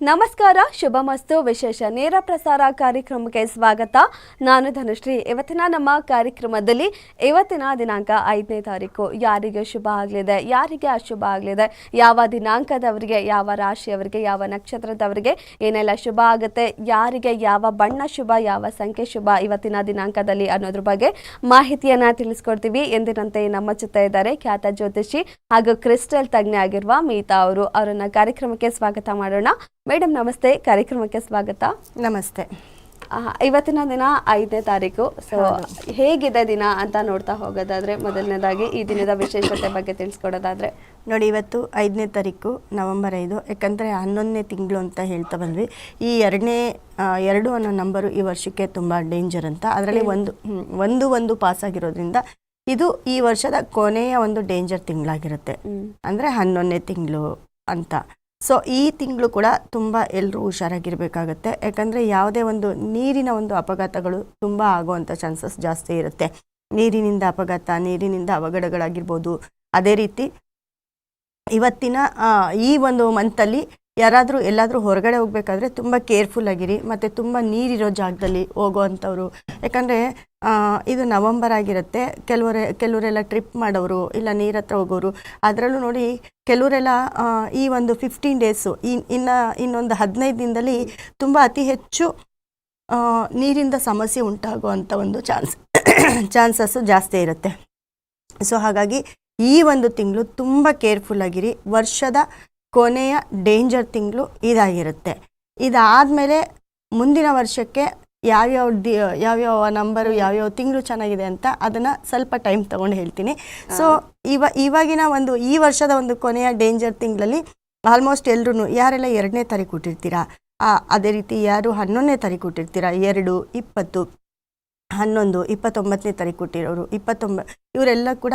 ನಮಸ್ಕಾರ, ಶುಭ ಮಸ್ತು, ವಿಶೇಷ ನೇರ ಪ್ರಸಾರ ಕಾರ್ಯಕ್ರಮಕ್ಕೆ ಸ್ವಾಗತ. ನಾನು ಧನುಶ್ರೀ. ಇವತ್ತಿನ ನಮ್ಮ ಕಾರ್ಯಕ್ರಮದಲ್ಲಿ ಇವತ್ತಿನ ದಿನಾಂಕ ಐದನೇ ತಾರೀಕು. ಯಾರಿಗೆ ಶುಭ ಆಗಲಿದೆ, ಯಾರಿಗೆ ಅಶುಭ ಆಗಲಿದೆ, ಯಾವ ದಿನಾಂಕದವರಿಗೆ, ಯಾವ ರಾಶಿಯವರಿಗೆ, ಯಾವ ನಕ್ಷತ್ರದವರಿಗೆ ಏನೆಲ್ಲ ಶುಭ ಆಗುತ್ತೆ, ಯಾರಿಗೆ ಯಾವ ಬಣ್ಣ ಶುಭ, ಯಾವ ಸಂಖ್ಯೆ ಶುಭ ಇವತ್ತಿನ ದಿನಾಂಕದಲ್ಲಿ ಅನ್ನೋದ್ರ ಬಗ್ಗೆ ಮಾಹಿತಿಯನ್ನ ತಿಳಿಸ್ಕೊಡ್ತೀವಿ. ಎಂದಿನಂತೆ ನಮ್ಮ ಜೊತೆ ಇದ್ದಾರೆ ಖ್ಯಾತ ಜ್ಯೋತಿಷಿ ಹಾಗೂ ಕ್ರಿಸ್ಟಲ್ ತಜ್ಞೆ ಆಗಿರುವ ಮೀತಾ ಅವರು. ಅವರನ್ನ ಕಾರ್ಯಕ್ರಮಕ್ಕೆ ಸ್ವಾಗತ ಮಾಡೋಣ. ಮೇಡಮ್ ನಮಸ್ತೆ. ಕಾರ್ಯಕ್ರಮಕ್ಕೆ ಸ್ವಾಗತ. ನಮಸ್ತೆ. ಇವತ್ತಿನ ದಿನ ಐದನೇ ತಾರೀಕು. ಸೊ ಹೇಗಿದೆ ದಿನ ಅಂತ ನೋಡ್ತಾ ಹೋಗೋದಾದ್ರೆ ಮೊದಲನೇದಾಗಿ ಈ ದಿನದ ವಿಶೇಷತೆ ಬಗ್ಗೆ ತಿಳಿಸ್ಕೊಡೋದಾದ್ರೆ. ನೋಡಿ ಇವತ್ತು ಐದನೇ ತಾರೀಕು ನವಂಬರ್ ಐದು. ಯಾಕಂದರೆ ಹನ್ನೊಂದನೇ ತಿಂಗಳು ಅಂತ ಹೇಳ್ತಾ ಬಂದ್ವಿ. ಈ ಎರಡನೇ ಎರಡು ಅನ್ನೋ ನಂಬರು ಈ ವರ್ಷಕ್ಕೆ ತುಂಬ ಡೇಂಜರ್ ಅಂತ. ಅದರಲ್ಲಿ ಒಂದು ಒಂದು ಒಂದು ಪಾಸ್ ಆಗಿರೋದ್ರಿಂದ ಇದು ಈ ವರ್ಷದ ಕೊನೆಯ ಒಂದು ಡೇಂಜರ್ ತಿಂಗಳಾಗಿರುತ್ತೆ. ಅಂದರೆ ಹನ್ನೊಂದನೇ ತಿಂಗಳು ಅಂತ. ಸೊ ಈ ತಿಂಗಳು ಕೂಡ ತುಂಬ ಎಲ್ಲರೂ ಹುಷಾರಾಗಿರಬೇಕಾಗತ್ತೆ. ಯಾಕಂದರೆ ಯಾವುದೇ ಒಂದು ನೀರಿನ ಒಂದು ಅಪಘಾತಗಳು ತುಂಬ ಆಗುವಂಥ ಚಾನ್ಸಸ್ ಜಾಸ್ತಿ ಇರುತ್ತೆ. ನೀರಿನಿಂದ ಅಪಘಾತ, ನೀರಿನಿಂದ ಅವಘಡಗಳಾಗಿರ್ಬೋದು. ಅದೇ ರೀತಿ ಇವತ್ತಿನ ಈ ಒಂದು ಮಂತಲ್ಲಿ ಯಾರಾದರೂ ಎಲ್ಲಾದರೂ ಹೊರಗಡೆ ಹೋಗಬೇಕಾದ್ರೆ ತುಂಬ ಕೇರ್ಫುಲ್ ಆಗಿರಿ, ಮತ್ತು ತುಂಬ ನೀರಿರೋ ಜಾಗದಲ್ಲಿ ಹೋಗೋವಂಥವ್ರು. ಯಾಕಂದರೆ ಇದು ನವಂಬರ್ ಆಗಿರುತ್ತೆ, ಕೆಲವರೆ, ಕೆಲವರೆಲ್ಲ ಟ್ರಿಪ್ ಮಾಡೋರು, ಇಲ್ಲ ನೀರ ಹತ್ರ ಹೋಗೋರು. ಅದರಲ್ಲೂ ನೋಡಿ, ಕೆಲವರೆಲ್ಲ ಈ ಒಂದು ಫಿಫ್ಟೀನ್ ಡೇಸು ಇನ್ನು, ಇನ್ನೊಂದು ಹದಿನೈದು ದಿನದಲ್ಲಿ ತುಂಬ ಅತಿ ಹೆಚ್ಚು ನೀರಿಂದ ಸಮಸ್ಯೆ ಉಂಟಾಗುವಂಥ ಒಂದು ಚಾನ್ಸ್ ಚಾನ್ಸಸ್ಸು ಜಾಸ್ತಿ ಇರುತ್ತೆ. ಸೊ ಹಾಗಾಗಿ ಈ ಒಂದು ತಿಂಗಳು ತುಂಬ ಕೇರ್ಫುಲ್ ಆಗಿರಿ. ವರ್ಷದ ಕೊನೆಯ ಡೇಂಜರ್ ತಿಂಗಳು ಇದಾಗಿರುತ್ತೆ. ಇದಾದಮೇಲೆ ಮುಂದಿನ ವರ್ಷಕ್ಕೆ ಯಾವ್ಯಾವ ದಿ, ಯಾವ್ಯಾವ ನಂಬರು ಯಾವ್ಯಾವ ತಿಂಗಳು ಚೆನ್ನಾಗಿದೆ ಅಂತ ಅದನ್ನು ಸ್ವಲ್ಪ ಟೈಮ್ ತೊಗೊಂಡು ಹೇಳ್ತೀನಿ. ಸೊ ಇವ, ಇವಾಗಿನ ಒಂದು, ಈ ವರ್ಷದ ಒಂದು ಕೊನೆಯ ಡೇಂಜರ್ ತಿಂಗಳಲ್ಲಿ ಆಲ್ಮೋಸ್ಟ್ ಎಲ್ಲರೂ ಯಾರೆಲ್ಲ ಎರಡನೇ ತಾರೀಕು ಕೊಟ್ಟಿರ್ತೀರಾ? ಅದೇ ರೀತಿ ಯಾರು ಹನ್ನೊಂದನೇ ತಾರೀಕು ಕೊಟ್ಟಿರ್ತೀರಾ? ಎರಡು, ಇಪ್ಪತ್ತು. ಹನ್ನೊಂದು, ಇಪ್ಪತ್ತೊಂಬತ್ತನೇ ತಾರೀಕು ಹುಟ್ಟಿರೋರು ಇಪ್ಪತ್ತೊಂಬ, ಇವರೆಲ್ಲ ಕೂಡ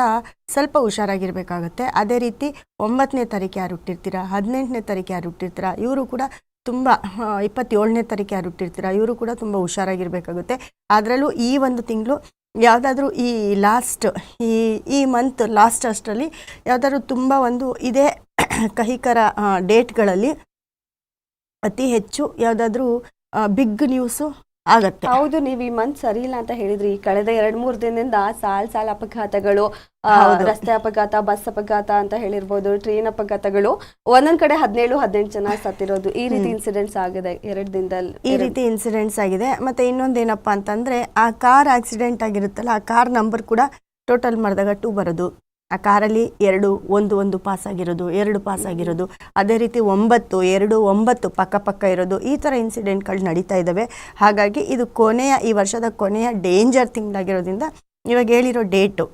ಸ್ವಲ್ಪ ಹುಷಾರಾಗಿರ್ಬೇಕಾಗತ್ತೆ. ಅದೇ ರೀತಿ ಒಂಬತ್ತನೇ ತಾರೀಕು ಯಾರು ಹುಟ್ಟಿರ್ತೀರಾ? ಹದಿನೆಂಟನೇ ತಾರೀಕು ಯಾರು ಹುಟ್ಟಿರ್ತೀರಾ? ಇವರು ಕೂಡ ತುಂಬ ಇಪ್ಪತ್ತೇಳನೇ ತಾರೀಕು ಯಾರು ಹುಟ್ಟಿರ್ತೀರಾ? ಇವರು ಕೂಡ ತುಂಬ ಹುಷಾರಾಗಿರ್ಬೇಕಾಗುತ್ತೆ. ಅದರಲ್ಲೂ ಈ ಒಂದು ತಿಂಗಳು ಯಾವುದಾದ್ರೂ ಈ ಲಾಸ್ಟ್, ಈ ಈ ಮಂತ್ ಲಾಸ್ಟ್ ಅಷ್ಟರಲ್ಲಿ ಯಾವುದಾದ್ರೂ ತುಂಬ ಒಂದು ಇದೇ ಕಹಿಕರ ಡೇಟ್ಗಳಲ್ಲಿ ಅತಿ ಹೆಚ್ಚು ಯಾವುದಾದ್ರೂ ಬಿಗ್ ನ್ಯೂಸು ಆಗತ್ತೆ. ಹೌದು ನೀವು ಈ ಮಂತ್ ಸರಿ ಇಲ್ಲ ಅಂತ ಹೇಳಿದ್ರಿ. ಈ ಕಳೆದ ಎರಡ್ ಮೂರ್ ದಿನದಿಂದ ಸಾಲ್ ಸಾಲ್ ಅಪಘಾತಗಳು ರಸ್ತೆ ಅಪಘಾತ ಬಸ್ ಅಪಘಾತ ಅಂತ ಹೇಳಿರ್ಬೋದು ಟ್ರೈನ್ ಅಪಘಾತಗಳು ಒಂದೊಂದ್ ಕಡೆ ಹದಿನೇಳು ಹದಿನೆಂಟು ಜನ ಸತ್ತಿರೋದು. ಈ ರೀತಿ ಇನ್ಸಿಡೆಂಟ್ಸ್ ಆಗಿದೆ ಎರಡ್ ದಿನದಲ್ಲಿ ಈ ರೀತಿ ಇನ್ಸಿಡೆಂಟ್ಸ್ ಆಗಿದೆ. ಮತ್ತೆ ಇನ್ನೊಂದೇನಪ್ಪ ಅಂತಂದ್ರೆ ಆ ಕಾರ್ ಆಕ್ಸಿಡೆಂಟ್ ಆಗಿರುತ್ತಲ್ಲ ಆ ಕಾರ್ ನಂಬರ್ ಕೂಡ ಟೋಟಲ್ ಮಾಡಿದಾಗ ಟೂ ಬರೋದು. ಆ ಕಾರಲ್ಲಿ ಎರಡು, ಒಂದು ಒಂದು ಪಾಸ್ ಆಗಿರೋದು, ಎರಡು ಪಾಸ್ ಆಗಿರೋದು. ಅದೇ ರೀತಿ ಒಂಬತ್ತು, ಎರಡು, ಒಂಬತ್ತು ಪಕ್ಕ ಪಕ್ಕ ಇರೋದು. ಈ ಥರ ಇನ್ಸಿಡೆಂಟ್ಗಳು ನಡೀತಾ ಇದ್ದಾವೆ. ಹಾಗಾಗಿ ಇದು ಕೊನೆಯ, ಈ ವರ್ಷದ ಕೊನೆಯ ಡೇಂಜರ್ ತಿಂಗಳಾಗಿರೋದ್ರಿಂದ ಇವಾಗ ಹೇಳಿರೋ ಡೇಟು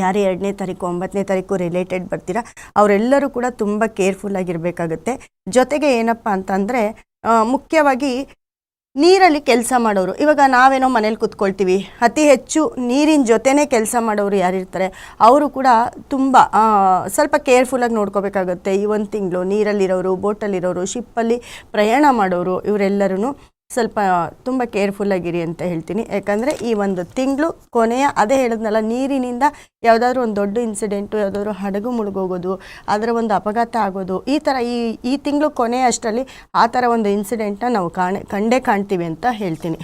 ಯಾರು ಎರಡನೇ ತಾರೀಕು, ಒಂಬತ್ತನೇ ತಾರೀಕು ರಿಲೇಟೆಡ್ ಬರ್ತೀರಾ? ಅವರೆಲ್ಲರೂ ಕೂಡ ತುಂಬ ಕೇರ್ಫುಲ್ ಆಗಿರಬೇಕಾಗುತ್ತೆ. ಜೊತೆಗೆ ಏನಪ್ಪ ಅಂತಂದರೆ ಮುಖ್ಯವಾಗಿ ನೀರಲ್ಲಿ ಕೆಲಸ ಮಾಡೋರು. ಇವಾಗ ನಾವೇನೋ ಮನೇಲಿ ಕೂತ್ಕೊಳ್ತೀವಿ. ಅತಿ ಹೆಚ್ಚು ನೀರಿನ ಜೊತೆನೇ ಕೆಲಸ ಮಾಡೋರು ಯಾರಿರ್ತಾರೆ ಅವರು ಕೂಡ ತುಂಬ ಸ್ವಲ್ಪ ಕೇರ್ಫುಲ್ಲಾಗಿ ನೋಡ್ಕೋಬೇಕಾಗುತ್ತೆ. ಈ ಒಂದು ತಿಂಗಳು ನೀರಲ್ಲಿರೋರು, ಬೋಟಲ್ಲಿರೋರು, ಶಿಪ್ಪಲ್ಲಿ ಪ್ರಯಾಣ ಮಾಡೋರು ಇವರೆಲ್ಲರೂ ಸ್ವಲ್ಪ ತುಂಬ ಕೇರ್ಫುಲ್ಲಾಗಿರಿ ಅಂತ ಹೇಳ್ತೀನಿ. ಯಾಕಂದರೆ ಈ ಒಂದು ತಿಂಗಳು ಕೊನೆಯ ಅದೇ ಹೇಳಿದ್ನಲ್ಲ, ನೀರಿನಿಂದ ಯಾವುದಾದ್ರೂ ಒಂದು ದೊಡ್ಡ ಇನ್ಸಿಡೆಂಟು ಯಾವುದಾದ್ರೂ ಹಡಗು ಮುಳುಗೋಗೋದು, ಅದರ ಒಂದು ಅಪಘಾತ ಆಗೋದು, ಈ ಥರ ಈ ಈ ತಿಂಗಳು ಕೊನೆಯ ಅಷ್ಟರಲ್ಲಿ ಆ ಥರ ಒಂದು ಇನ್ಸಿಡೆಂಟ್ನ ನಾವು ಕಾಣ, ಕಂಡೇ ಕಾಣ್ತೀವಿ ಅಂತ ಹೇಳ್ತೀನಿ.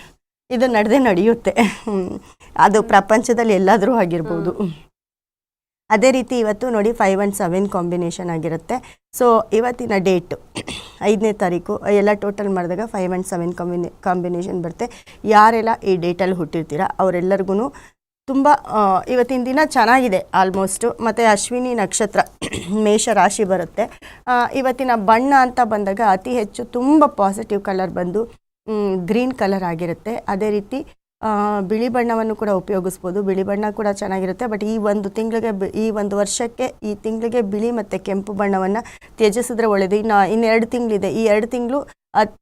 ಇದು ನಡೆದೇ ನಡೆಯುತ್ತೆ. ಅದು ಪ್ರಪಂಚದಲ್ಲಿ ಎಲ್ಲಾದರೂ ಆಗಿರ್ಬೋದು. ಅದೇ ರೀತಿ ಇವತ್ತು ನೋಡಿ ಫೈವ್ ಆ್ಯಂಡ್ ಸೆವೆನ್ ಕಾಂಬಿನೇಷನ್ ಆಗಿರುತ್ತೆ. ಸೊ ಇವತ್ತಿನ ಡೇಟು ಐದನೇ ತಾರೀಕು, ಎಲ್ಲ ಟೋಟಲ್ ಮಾಡಿದಾಗ ಫೈವ್ ಆ್ಯಂಡ್ ಸೆವೆನ್ ಕಾಂಬಿನೇ ಕಾಂಬಿನೇಷನ್ ಬರುತ್ತೆ. ಯಾರೆಲ್ಲ ಈ ಡೇಟಲ್ಲಿ ಹುಟ್ಟಿರ್ತೀರ ಅವರೆಲ್ಲರಿಗೂ ತುಂಬ ಇವತ್ತಿನ ದಿನ ಚೆನ್ನಾಗಿದೆ ಆಲ್ಮೋಸ್ಟು ಮತ್ತು ಅಶ್ವಿನಿ ನಕ್ಷತ್ರ, ಮೇಷ ರಾಶಿ ಬರುತ್ತೆ. ಇವತ್ತಿನ ಬಣ್ಣ ಅಂತ ಬಂದಾಗ ಅತಿ ಹೆಚ್ಚು ತುಂಬ ಪಾಸಿಟಿವ್ ಕಲರ್ ಬಂದು ಗ್ರೀನ್ ಕಲರ್ ಆಗಿರುತ್ತೆ. ಅದೇ ರೀತಿ ಬಿಳಿ ಬಣ್ಣವನ್ನು ಕೂಡ ಉಪಯೋಗಿಸ್ಬೋದು. ಬಿಳಿ ಬಣ್ಣ ಕೂಡ ಚೆನ್ನಾಗಿರುತ್ತೆ. ಬಟ್ ಈ ಒಂದು ತಿಂಗಳಿಗೆ ಈ ಒಂದು ವರ್ಷಕ್ಕೆ, ಈ ತಿಂಗಳಿಗೆ ಬಿಳಿ ಮತ್ತು ಕೆಂಪು ಬಣ್ಣವನ್ನು ತ್ಯಜಿಸಿದ್ರೆ ಒಳ್ಳೆಯದು ಇನ್ನು, ಇನ್ನೆರಡು ತಿಂಗಳಿದೆ. ಈ ಎರಡು ತಿಂಗಳು ಅತ್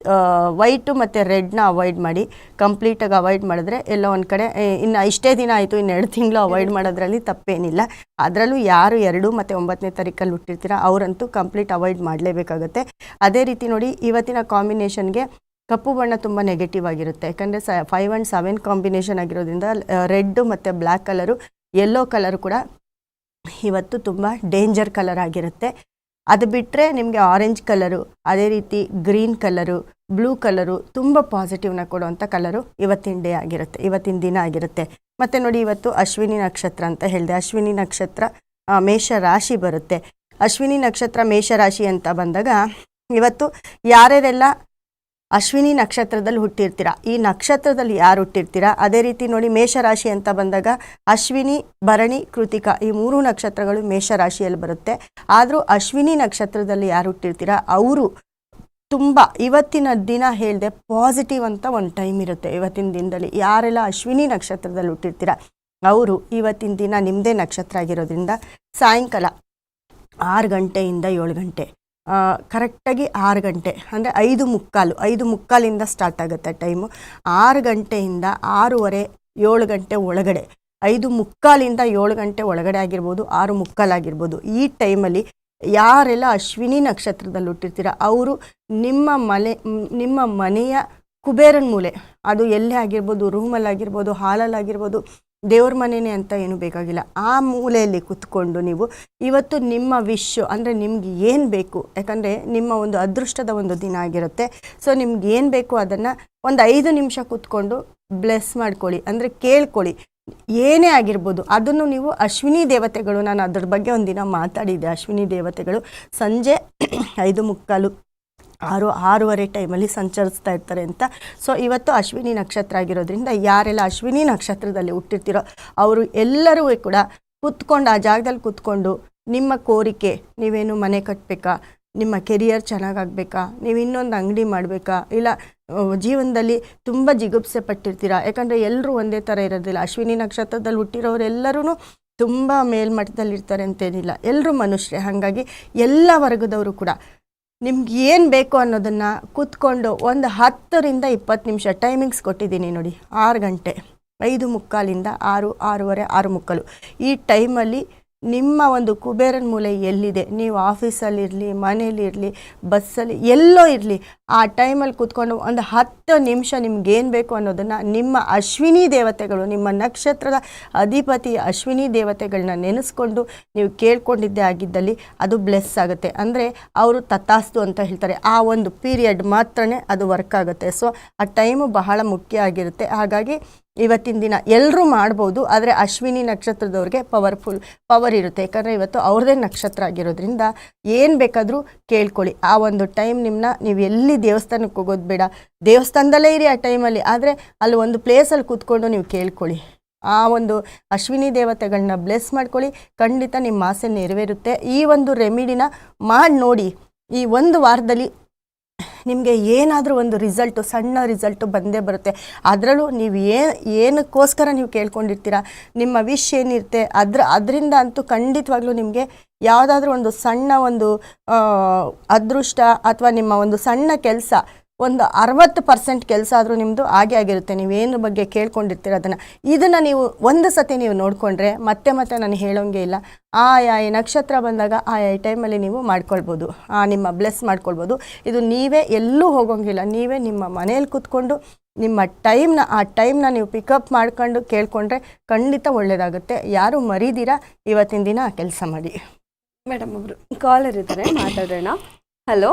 ವೈಟು ಮತ್ತು ರೆಡ್ನ ಅವಾಯ್ಡ್ ಮಾಡಿ. ಕಂಪ್ಲೀಟಾಗಿ ಅವಾಯ್ಡ್ ಮಾಡಿದ್ರೆ ಎಲ್ಲ ಒಂದು ಕಡೆ ಇನ್ನು ಇಷ್ಟೇ ದಿನ ಆಯಿತು. ಇನ್ನು ಎರಡು ತಿಂಗಳು ಅವಾಯ್ಡ್ ಮಾಡೋದ್ರಲ್ಲಿ ತಪ್ಪೇನಿಲ್ಲ. ಅದರಲ್ಲೂ ಯಾರು ಎರಡು ಮತ್ತು ಒಂಬತ್ತನೇ ತಾರೀಕಲ್ಲಿ ಹುಟ್ಟಿರ್ತೀರ, ಅವರಂತೂ ಕಂಪ್ಲೀಟ್ ಅವಾಯ್ಡ್ ಮಾಡಲೇಬೇಕಾಗುತ್ತೆ. ಅದೇ ರೀತಿ ನೋಡಿ, ಇವತ್ತಿನ ಕಾಂಬಿನೇಷನ್ಗೆ ಕಪ್ಪು ಬಣ್ಣ ತುಂಬ ನೆಗೆಟಿವ್ ಆಗಿರುತ್ತೆ. ಯಾಕಂದರೆ ಸ ಫೈವ್ ಆ್ಯಂಡ್ ಸೆವೆನ್ ಕಾಂಬಿನೇಷನ್ ಆಗಿರೋದ್ರಿಂದ ರೆಡ್ ಮತ್ತು ಬ್ಲ್ಯಾಕ್ ಕಲರು ಯೆಲ್ಲೋ ಕಲರ್ ಕೂಡ ಇವತ್ತು ತುಂಬ ಡೇಂಜರ್ ಕಲರ್ ಆಗಿರುತ್ತೆ. ಅದು ಬಿಟ್ಟರೆ ನಿಮಗೆ ಆರೆಂಜ್ ಕಲರು ಅದೇ ರೀತಿ ಗ್ರೀನ್ ಕಲರು ಬ್ಲೂ ಕಲರು ತುಂಬ ಪಾಸಿಟಿವ್ನ ಕೊಡುವಂಥ ಕಲರು ಇವತ್ತಿನ ಡೇ ಆಗಿರುತ್ತೆ, ಇವತ್ತಿನ ದಿನ ಆಗಿರುತ್ತೆ. ಮತ್ತು ನೋಡಿ ಇವತ್ತು ಅಶ್ವಿನಿ ನಕ್ಷತ್ರ ಅಂತ ಹೇಳಿದೆ. ಅಶ್ವಿನಿ ನಕ್ಷತ್ರ ಮೇಷ ರಾಶಿ ಬರುತ್ತೆ. ಅಶ್ವಿನಿ ನಕ್ಷತ್ರ ಮೇಷ ರಾಶಿ ಅಂತ ಬಂದಾಗ ಇವತ್ತು ಯಾರ್ಯಾರೆಲ್ಲ ಅಶ್ವಿನಿ ನಕ್ಷತ್ರದಲ್ಲಿ ಹುಟ್ಟಿರ್ತೀರ? ಈ ನಕ್ಷತ್ರದಲ್ಲಿ ಯಾರು ಹುಟ್ಟಿರ್ತೀರಾ? ಅದೇ ರೀತಿ ನೋಡಿ ಮೇಷರಾಶಿ ಅಂತ ಬಂದಾಗ ಅಶ್ವಿನಿ, ಭರಣಿ, ಕೃತಿಕ ಈ ಮೂರು ನಕ್ಷತ್ರಗಳು ಮೇಷರಾಶಿಯಲ್ಲಿ ಬರುತ್ತೆ. ಆದರೂ ಅಶ್ವಿನಿ ನಕ್ಷತ್ರದಲ್ಲಿ ಯಾರು ಹುಟ್ಟಿರ್ತೀರಾ? ಅವರು ತುಂಬ ಇವತ್ತಿನ ದಿನ ಹೇಳಿದೆ ಪಾಸಿಟಿವ್ ಅಂತ ಒಂದು ಟೈಮ್ ಇರುತ್ತೆ ಇವತ್ತಿನ ದಿನದಲ್ಲಿ. ಯಾರೆಲ್ಲ ಅಶ್ವಿನಿ ನಕ್ಷತ್ರದಲ್ಲಿ ಹುಟ್ಟಿರ್ತೀರ? ಅವರು ಇವತ್ತಿನ ದಿನ ನಿಮ್ಮದೇ ನಕ್ಷತ್ರ ಆಗಿರೋದ್ರಿಂದ ಸಾಯಂಕಾಲ ಆರು ಗಂಟೆಯಿಂದ ಏಳು ಗಂಟೆ. ಕರೆಕ್ಟಾಗಿ ಆರು ಗಂಟೆ, ಅಂದರೆ ಐದು ಮುಕ್ಕಾಲು, ಐದು ಮುಕ್ಕಾಲಿಂದ ಸ್ಟಾರ್ಟ್ ಆಗುತ್ತೆ ಟೈಮು ಆರು ಗಂಟೆಯಿಂದ ಆರೂವರೆ, ಏಳು ಗಂಟೆ ಒಳಗಡೆ, ಐದು ಮುಕ್ಕಾಲಿಂದ ಏಳು ಗಂಟೆ ಒಳಗಡೆ ಆಗಿರ್ಬೋದು, ಆರು ಮುಕ್ಕಾಲಾಗಿರ್ಬೋದು ಈ ಟೈಮಲ್ಲಿ ಯಾರೆಲ್ಲ ಅಶ್ವಿನಿ ನಕ್ಷತ್ರದಲ್ಲಿ ಹುಟ್ಟಿರ್ತೀರ, ಅವರು ನಿಮ್ಮ ಮನೆ, ನಿಮ್ಮ ಮನೆಯ ಕುಬೇರನ ಮೂಲೆ, ಅದು ಎಲ್ಲೇ ಆಗಿರ್ಬೋದು, ರೂಮಲ್ಲಾಗಿರ್ಬೋದು, ಹಾಲಲ್ಲಾಗಿರ್ಬೋದು ದೇವ್ರ ಮನೆಯೇ ಅಂತ ಏನು ಬೇಕಾಗಿಲ್ಲ. ಆ ಮೂಲೆಯಲ್ಲಿ ಕುತ್ಕೊಂಡು ನೀವು ಇವತ್ತು ನಿಮ್ಮ ವಿಶ್ ಅಂದರೆ ನಿಮ್ಗೆ ಏನು ಬೇಕು? ಯಾಕಂದರೆ ನಿಮ್ಮ ಒಂದು ಅದೃಷ್ಟದ ಒಂದು ದಿನ ಆಗಿರುತ್ತೆ. ಸೊ ನಿಮ್ಗೆ ಏನು ಬೇಕು ಅದನ್ನು ಒಂದು ಐದು ನಿಮಿಷ ಕೂತ್ಕೊಂಡು ಬ್ಲೆಸ್ ಮಾಡ್ಕೊಳ್ಳಿ. ಅಂದರೆ ಕೇಳ್ಕೊಳ್ಳಿ. ಏನೇ ಆಗಿರ್ಬೋದು, ಅದನ್ನು ನೀವು ಅಶ್ವಿನಿ ದೇವತೆಗಳು, ನಾನು ಅದ್ರ ಬಗ್ಗೆ ಒಂದಿನ ಮಾತಾಡಿದ್ದೆ. ಅಶ್ವಿನಿ ದೇವತೆಗಳು ಸಂಜೆ ಐದು ಮುಕ್ಕಾಲು ಆರು ಆರೂವರೆ ಟೈಮಲ್ಲಿ ಸಂಚರಿಸ್ತಾ ಇರ್ತಾರೆ ಅಂತ. ಸೊ ಇವತ್ತು ಅಶ್ವಿನಿ ನಕ್ಷತ್ರ ಆಗಿರೋದ್ರಿಂದ ಯಾರೆಲ್ಲ ಅಶ್ವಿನಿ ನಕ್ಷತ್ರದಲ್ಲಿ ಹುಟ್ಟಿರ್ತೀರೋ ಅವರು ಎಲ್ಲರೂ ಕೂಡ ಕುತ್ಕೊಂಡು, ಆ ಜಾಗದಲ್ಲಿ ಕೂತ್ಕೊಂಡು ನಿಮ್ಮ ಕೋರಿಕೆ, ನೀವೇನು ಮನೆ ಕಟ್ಟಬೇಕಾ ನಿಮ್ಮ ಕೆರಿಯರ್ ಚೆನ್ನಾಗಾಗಬೇಕಾ, ನೀವು ಇನ್ನೊಂದು ಅಂಗಡಿ ಮಾಡಬೇಕಾ, ಇಲ್ಲ ಜೀವನದಲ್ಲಿ ತುಂಬ ಜಿಗುಪ್ಸೆ ಪಟ್ಟಿರ್ತೀರಾ? ಯಾಕಂದರೆ ಎಲ್ಲರೂ ಒಂದೇ ಥರ ಇರೋದಿಲ್ಲ. ಅಶ್ವಿನಿ ನಕ್ಷತ್ರದಲ್ಲಿ ಹುಟ್ಟಿರೋರೆಲ್ಲರೂ ತುಂಬ ಮೇಲ್ಮಟ್ಟದಲ್ಲಿರ್ತಾರೆ ಅಂತೇನಿಲ್ಲ. ಎಲ್ಲರೂ ಮನುಷ್ಯರೇ. ಹಾಗಾಗಿ ಎಲ್ಲ ವರ್ಗದವರು ಕೂಡ ನಿಮ್ಗೆ ಏನು ಬೇಕು ಅನ್ನೋದನ್ನು ಕೂತ್ಕೊಂಡು ಒಂದು ಹತ್ತರಿಂದ ಇಪ್ಪತ್ತು ನಿಮಿಷ ಟೈಮಿಂಗ್ಸ್ ಕೊಟ್ಟಿದ್ದೀನಿ ನೋಡಿ, ಆರು ಗಂಟೆ, ಐದು ಮುಕ್ಕಾಲಿಂದ ಆರು, ಆರೂವರೆ, ಆರು ಮುಕ್ಕಾಲು. ಈ ಟೈಮಲ್ಲಿ ನಿಮ್ಮ ಒಂದು ಕುಬೇರನ ಮೂಲೆ ಎಲ್ಲಿದೆ? ನೀವು ಆಫೀಸಲ್ಲಿರಲಿ, ಮನೇಲಿರಲಿ, ಬಸ್ಸಲ್ಲಿ, ಎಲ್ಲೋ ಇರಲಿ, ಆ ಟೈಮಲ್ಲಿ ಕೂತ್ಕೊಂಡು ಒಂದು ಹತ್ತು ನಿಮಿಷ ನಿಮ್ಗೇನು ಬೇಕು ಅನ್ನೋದನ್ನು ನಿಮ್ಮ ಅಶ್ವಿನಿ ದೇವತೆಗಳು, ನಿಮ್ಮ ನಕ್ಷತ್ರದ ಅಧಿಪತಿ ಅಶ್ವಿನಿ ದೇವತೆಗಳನ್ನ ನೆನೆಸ್ಕೊಂಡು ನೀವು ಕೇಳ್ಕೊಂಡಿದ್ದೇ ಆಗಿದ್ದಲ್ಲಿ ಅದು ಬ್ಲೆಸ್ ಆಗುತ್ತೆ. ಅಂದರೆ ಅವರು ತಥಾಸ್ತು ಅಂತ ಹೇಳ್ತಾರೆ. ಆ ಒಂದು ಪೀರಿಯಡ್ ಮಾತ್ರನೇ ಅದು ವರ್ಕ್ ಆಗುತ್ತೆ. ಸೊ, ಆ ಟೈಮು ಬಹಳ ಮುಖ್ಯ ಆಗಿರುತ್ತೆ. ಹಾಗಾಗಿ ಇವತ್ತಿನ ದಿನ ಎಲ್ಲರೂ ಮಾಡ್ಬೋದು, ಆದರೆ ಅಶ್ವಿನಿ ನಕ್ಷತ್ರದವ್ರಿಗೆ ಪವರ್ಫುಲ್ ಪವರ್ ಇರುತ್ತೆ. ಯಾಕಂದರೆ ಇವತ್ತು ಅವ್ರದ್ದೇ ನಕ್ಷತ್ರ ಆಗಿರೋದ್ರಿಂದ ಏನು ಬೇಕಾದರೂ ಕೇಳ್ಕೊಳ್ಳಿ. ಆ ಒಂದು ಟೈಮ್ ನಿಮ್ಮನ್ನ ನೀವು ಎಲ್ಲಿ ದೇವಸ್ಥಾನಕ್ಕೆ ಹೋಗೋದು ಬೇಡ. ದೇವಸ್ಥಾನದಲ್ಲೇ ಇರಿ ಆ ಟೈಮಲ್ಲಿ ಆದರೆ ಅಲ್ಲಿ ಒಂದು ಪ್ಲೇಸಲ್ಲಿ ಕೂತ್ಕೊಂಡು ನೀವು ಕೇಳ್ಕೊಳ್ಳಿ. ಆ ಒಂದು ಅಶ್ವಿನಿ ದೇವತೆಗಳನ್ನ ಬ್ಲೆಸ್ ಮಾಡ್ಕೊಳ್ಳಿ. ಖಂಡಿತ ನಿಮ್ಮ ಆಸೆ ನೆರವೇರುತ್ತೆ. ಈ ಒಂದು ರೆಮಿಡಿನ ಮಾಡಿ ನೋಡಿ. ಈ ಒಂದು ವಾರದಲ್ಲಿ ನಿಮಗೆ ಏನಾದರೂ ಒಂದು ರಿಸಲ್ಟು, ಸಣ್ಣ ರಿಸಲ್ಟು ಬಂದೇ ಬರುತ್ತೆ. ಅದರಲ್ಲೂ ನೀವು ಏನು ಏನಕ್ಕೋಸ್ಕರ ನೀವು ಕೇಳ್ಕೊಂಡಿರ್ತೀರ? ನಿಮ್ಮ ವಿಶ್ ಏನಿರುತ್ತೆ? ಅದ್ರ, ಅದರಿಂದ ಅಂತೂ ಖಂಡಿತವಾಗ್ಲೂ ನಿಮಗೆ ಯಾವುದಾದ್ರೂ ಒಂದು ಸಣ್ಣ ಒಂದು ಅದೃಷ್ಟ ಅಥವಾ ನಿಮ್ಮ ಒಂದು ಸಣ್ಣ ಕೆಲಸ ಒಂದು ಅರವತ್ತು ಪರ್ಸೆಂಟ್ ಕೆಲಸ ಆದರೂ ನಿಮ್ಮದು ಹಾಗೆ ಆಗಿರುತ್ತೆ. ನೀವೇನು ಬಗ್ಗೆ ಕೇಳ್ಕೊಂಡಿರ್ತೀರ ಅದನ್ನು. ಇದನ್ನು ನೀವು ಒಂದು ಸತಿ ನೀವು ನೋಡಿಕೊಂಡ್ರೆ ಮತ್ತೆ ಮತ್ತೆ ನಾನು ಹೇಳೋಂಗೆ ಇಲ್ಲ. ಆಯಾ ಈ ನಕ್ಷತ್ರ ಬಂದಾಗ ಆಯಾ ಟೈಮಲ್ಲಿ ನೀವು ಮಾಡ್ಕೊಳ್ಬೋದು. ಆ ನಿಮ್ಮ ಬ್ಲೆಸ್ ಮಾಡ್ಕೊಳ್ಬೋದು. ಇದು ನೀವೇ ಎಲ್ಲೂ ಹೋಗೋಂಗಿಲ್ಲ. ನೀವೇ ನಿಮ್ಮ ಮನೆಯಲ್ಲಿ ಕೂತ್ಕೊಂಡು ನಿಮ್ಮ ಟೈಮ್ನ ಆ ಟೈಮ್ನ ನೀವು ಪಿಕಪ್ ಮಾಡ್ಕೊಂಡು ಕೇಳ್ಕೊಂಡ್ರೆ ಖಂಡಿತ ಒಳ್ಳೆಯದಾಗುತ್ತೆ ಯಾರು ಮರೀದಿರಾ ಇವತ್ತಿನ ದಿನ ಕೆಲಸ ಮಾಡಿ. ಮೇಡಮ್ ಒಬ್ಬರು ಕಾಲರ್ ಇದ್ದಾರೆ ಮಾತಾಡೋಣ. ಹಲೋ.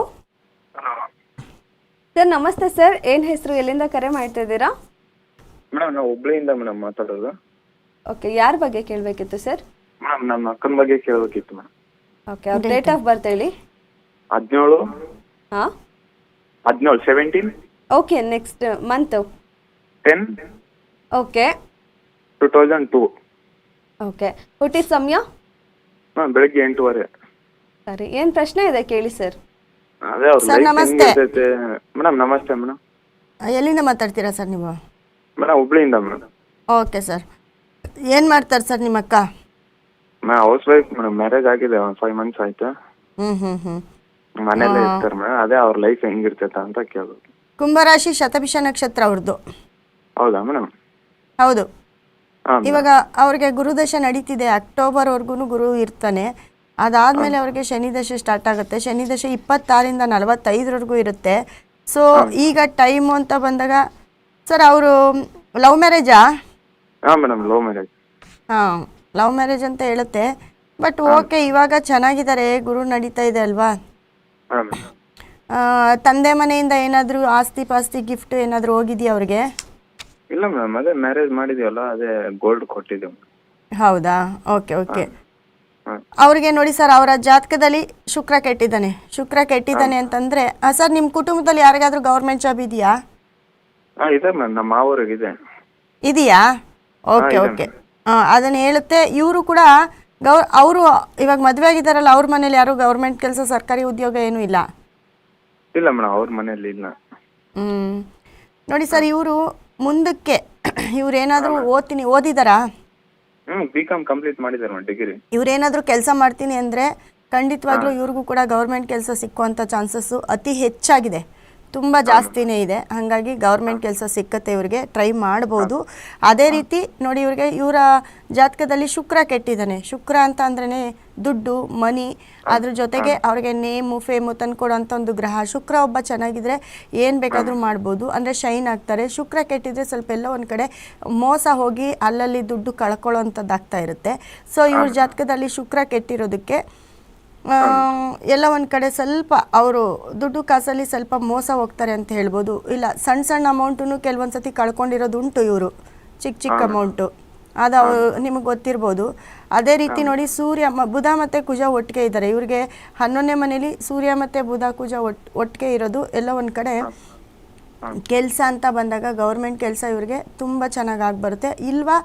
ಸರ್ ನಮಸ್ತೆ ಸರ್. ಏನು ಹೆಸರು? ಎಲ್ಲಿಂದ ಕರೆ ಮಾಡ್ತಾ ಇದ್ದೀರಾ? ಮೇಡಮ್ ನಾವು ಹುಬ್ಳಿಯಿಂದ ಮೇಡಮ್ ಮಾತಾಡೋದು. ಓಕೆ ಯಾರ ಬಗ್ಗೆ ಕೇಳಬೇಕಿತ್ತು ಸರ್? ಮೇಡಮ್ ನಮ್ಮ ಅಕ್ಕನ ಬಗ್ಗೆ ಕೇಳಬೇಕಿತ್ತು ಮೇಡಮ್. ಓಕೆ ಅವ್ರ ಡೇಟ್ ಆಫ್ ಬರ್ತ್ ಹೇಳಿ. ಹದಿನೇಳು. ಹಾಂ? ಹದಿನೇಳು seventeen okay next month ten okay. Two thousand two okay ಹುಟ್ಟಿದ ಸಮಯ? ಹಾಂ ಬೆಳಗ್ಗೆ ಎಂಟೂವರೆ. ಸರಿ ಏನು ಪ್ರಶ್ನೆ ಇದೆ ಕೇಳಿ ಸರ್. ಅದೇ ಅವ್ರ Sir, ಲೈಫ್ ನಮಸ್ತೆ. ಮೇಡಮ್ ನಮಸ್ತೆ ಮೇಡಮ್. ಎಲ್ಲಿಂದ ಮಾತಾಡ್ತೀರಾ ಸರ್ ನೀವು? ಮೇಡಮ್ ಹುಬ್ಳಿಯಿಂದ ಮೇಡಮ್. Okay sir. ಏನು ಮಾಡ್ತಾರೆ ಸರ್ ನಿಮ್ಮ ಅಕ್ಕ? Madam house wife madam. Marriage ಆಗಿದೆ ಒಂದು ಫೈವ್ ಮಂತ್ಸ್ ಆಯ್ತು. ಹ್ಞೂ ಹ್ಞೂ ಹ್ಞೂ ಮನೇಲೇ ಇರ್ತಾರೆ ಮೇಡಮ್. ಅದೇ ಅವ್ರ ಲೈಫ್ ಹೆಂಗಿರ್ತೈತೆ ಅಂತ ಕೇಳೋದು. ಕುಂಭರಾಶಿ ಶತಭಿಷ ನಕ್ಷತ್ರ ಅವ್ರದ್ದು ಹೌದಾ ಮೇಡಮ್? ಹೌದು. ಹಾಂ ಇವಾಗ ಅವ್ರಿಗೆ ಗುರುದಶ ನಡೀತಿದೆ ಅಕ್ಟೋಬರ್ವರೆಗೂ ಗುರು ಇರ್ತಾನೆ. ಅದಾದಮೇಲೆ ಅವ್ರಿಗೆ ಶನಿ ದಶೆ ಸ್ಟಾರ್ಟ್ ಆಗುತ್ತೆ. ಶನಿ ದಶೆ ಇಪ್ಪತ್ತಾರಿಂದ ನಲವತ್ತೈದರವರೆಗೂ ಇರುತ್ತೆ. ಸೊ ಈಗ ಟೈಮ್ ಅಂತ ಬಂದಾಗ ಸರ್ ಅವರು ಲವ್ ಮ್ಯಾರೇಜಾ ಹಾಂ ಮೇಡಮ್ ಲವ್ ಮ್ಯಾರೇಜ್ ಹಾಂ ಲವ್ ಮ್ಯಾರೇಜ್ ಅಂತ ಹೇಳುತ್ತೆ. ಬಟ್ ಓಕೆ ಇವಾಗ ಚೆನ್ನಾಗಿದ್ದಾರೆ ಗುರು ನಡೀತಾ ಇದೆ ಅಲ್ವಾ? ಆ, ತಂದೆ ಮನೆಯಿಂದ ಏನಾದರೂ ಆಸ್ತಿ ಪಾಸ್ತಿ ಗಿಫ್ಟ್ ಏನಾದರೂ ಹೋಗಿದೆಯಾ ಅವ್ರಿಗೆ? ಇಲ್ಲ ಮೇಡಮ್ ಅದೇ ಮ್ಯಾರೇಜ್ ಮಾಡಿದೀವಲ್ಲ ಅದೇ ಗೋಲ್ಡ್ ಕೊಟ್ಟಿದ್ದೀವಿ ಹೌದಾ? ಓಕೆ ಓಕೆ ಅವ್ರಿಗೆ ನೋಡಿ ಸರ್ ಅವರ ಜಾತಕದಲ್ಲಿ ಶುಕ್ರ ಕೆಟ್ಟಿದ್ದಾನೆ. ಶುಕ್ರ ಕೆಟ್ಟಿದ್ದಾನೆ ಆ ಸರ್ ನಿಮ್ಮ ಕುಟುಂಬದಲ್ಲಿ ಯಾರಿಗಾದ್ರೂ ಗೌರ್ಮೆಂಟ್ ಜಾಬ್ ಇದೆಯಾ? ಹಾ ಇದೆ ಮೇಡಮ್ ನಮ್ಮ ಮಾವೂರಿಗೆ ಇದೆ. ಇದೆಯಾ? ಓಕೆ ಇದೆ ಓಕೆ. ಅದನ್ನ ಹೇಳುತ್ತೆ ಇವರು ಕೂಡ ಗೌ ಅವರು ಇವಾಗ ಮದುವೆ ಆಗಿದ್ದಾರಲ್ಲ ಅವ್ರ ಮನೇಲಿ ಯಾರು ಗೌರ್ಮೆಂಟ್ ಕೆಲಸ ಸರ್ಕಾರಿ ಉದ್ಯೋಗ ಏನೂ ಇಲ್ಲ? ಇಲ್ಲ ಮೇಡಮ್ ಅವ್ರ ಮನೇಲಿ ಇಲ್ಲ. ಹ್ಮ್. ನೋಡಿ ಸರ್ ಇವರು ಮುಂದಕ್ಕೆ ಇವ್ರು ಏನಾದರೂ ಓದ್ತೀನಿ ಓದಿದಾರಾ? ಹ್ಮ್ ಬಿ ಕಾಮ್ ಕಂಪ್ಲೀಟ್ ಮಾಡಿದ್ದಾರೆ ಮೇಡಮ್ ಡಿಗ್ರಿ ಇವರೇನಾದರೂ ಕೆಲಸ ಮಾಡ್ತೀನಿ ಅಂದ್ರೆ ಖಂಡಿತವಾಗ್ಲೂ ಇವ್ರಿಗೂ ಕೂಡ ಗೌರ್ಮೆಂಟ್ ಕೆಲಸ ಸಿಕ್ಕುವಂಥ ಚಾನ್ಸಸ್ಸು ಅತಿ ಹೆಚ್ಚಾಗಿದೆ. ತುಂಬ ಜಾಸ್ತಿನೇ ಇದೆ. ಹಾಗಾಗಿ ಗೌರ್ಮೆಂಟ್ ಕೆಲಸ ಸಿಕ್ಕತ್ತೆ ಇವ್ರಿಗೆ. ಟ್ರೈ ಮಾಡ್ಬೋದು. ಅದೇ ರೀತಿ ನೋಡಿ ಇವ್ರಿಗೆ ಇವರ ಜಾತಕದಲ್ಲಿ ಶುಕ್ರ ಕೆಟ್ಟಿದ್ದಾನೆ. ಶುಕ್ರ ಅಂತ ಅಂದ್ರೇ ದುಡ್ಡು ಮನಿ ಅದ್ರ ಜೊತೆಗೆ ಅವ್ರಿಗೆ ನೇಮು ಫೇಮು ತಂದ್ಕೊಡೋಂಥ ಒಂದು ಗ್ರಹ. ಶುಕ್ರ ಒಬ್ಬ ಚೆನ್ನಾಗಿದ್ರೆ ಏನು ಬೇಕಾದರೂ ಮಾಡ್ಬೋದು. ಅಂದರೆ ಶೈನ್ ಆಗ್ತಾರೆ. ಶುಕ್ರ ಕೆಟ್ಟಿದ್ರೆ ಸ್ವಲ್ಪ ಎಲ್ಲ ಒಂದು ಕಡೆ ಮೋಸ ಹೋಗಿ ಅಲ್ಲಲ್ಲಿ ದುಡ್ಡು ಕಳ್ಕೊಳ್ಳೋಂಥದ್ದಾಗ್ತಾ ಇರುತ್ತೆ. ಸೊ ಇವ್ರ ಜಾತಕದಲ್ಲಿ ಶುಕ್ರ ಕೆಟ್ಟಿರೋದಕ್ಕೆ ಎಲ್ಲ ಒಂದು ಕಡೆ ಸ್ವಲ್ಪ ಅವರು ದುಡ್ಡು ಕಾಸಲ್ಲಿ ಸ್ವಲ್ಪ ಮೋಸ ಹೋಗ್ತಾರೆ ಅಂತ ಹೇಳ್ಬೋದು. ಇಲ್ಲ ಸಣ್ಣ ಸಣ್ಣ ಅಮೌಂಟನ್ನು ಕೆಲವೊಂದು ಸತಿ ಕಳ್ಕೊಂಡಿರೋದು ಉಂಟು ಇವರು ಚಿಕ್ಕ ಚಿಕ್ಕ ಅಮೌಂಟು. ಅದು ನಿಮಗೆ ಗೊತ್ತಿರ್ಬೋದು. ಅದೇ ರೀತಿ ನೋಡಿ ಸೂರ್ಯ ಮ- ಬುಧ ಮತ್ತು ಕುಜ ಒಟ್ಟಿಗೆ ಇದ್ದಾರೆ. ಇವ್ರಿಗೆ ಹನ್ನೊಂದನೇ ಮನೇಲಿ ಸೂರ್ಯ ಮತ್ತು ಬುಧ ಕುಜ ಒಟ್ ಒಟ್ಟಿಗೆ ಇರೋದು ಎಲ್ಲ ಒಂದು ಕಡೆ ಕೆಲಸ ಅಂತ ಬಂದಾಗ ಗೌರ್ಮೆಂಟ್ ಕೆಲಸ ಇವ್ರಿಗೆ ತುಂಬ ಚೆನ್ನಾಗಿ ಆಗ್ಬರುತ್ತೆ. ಇಲ್ವಾ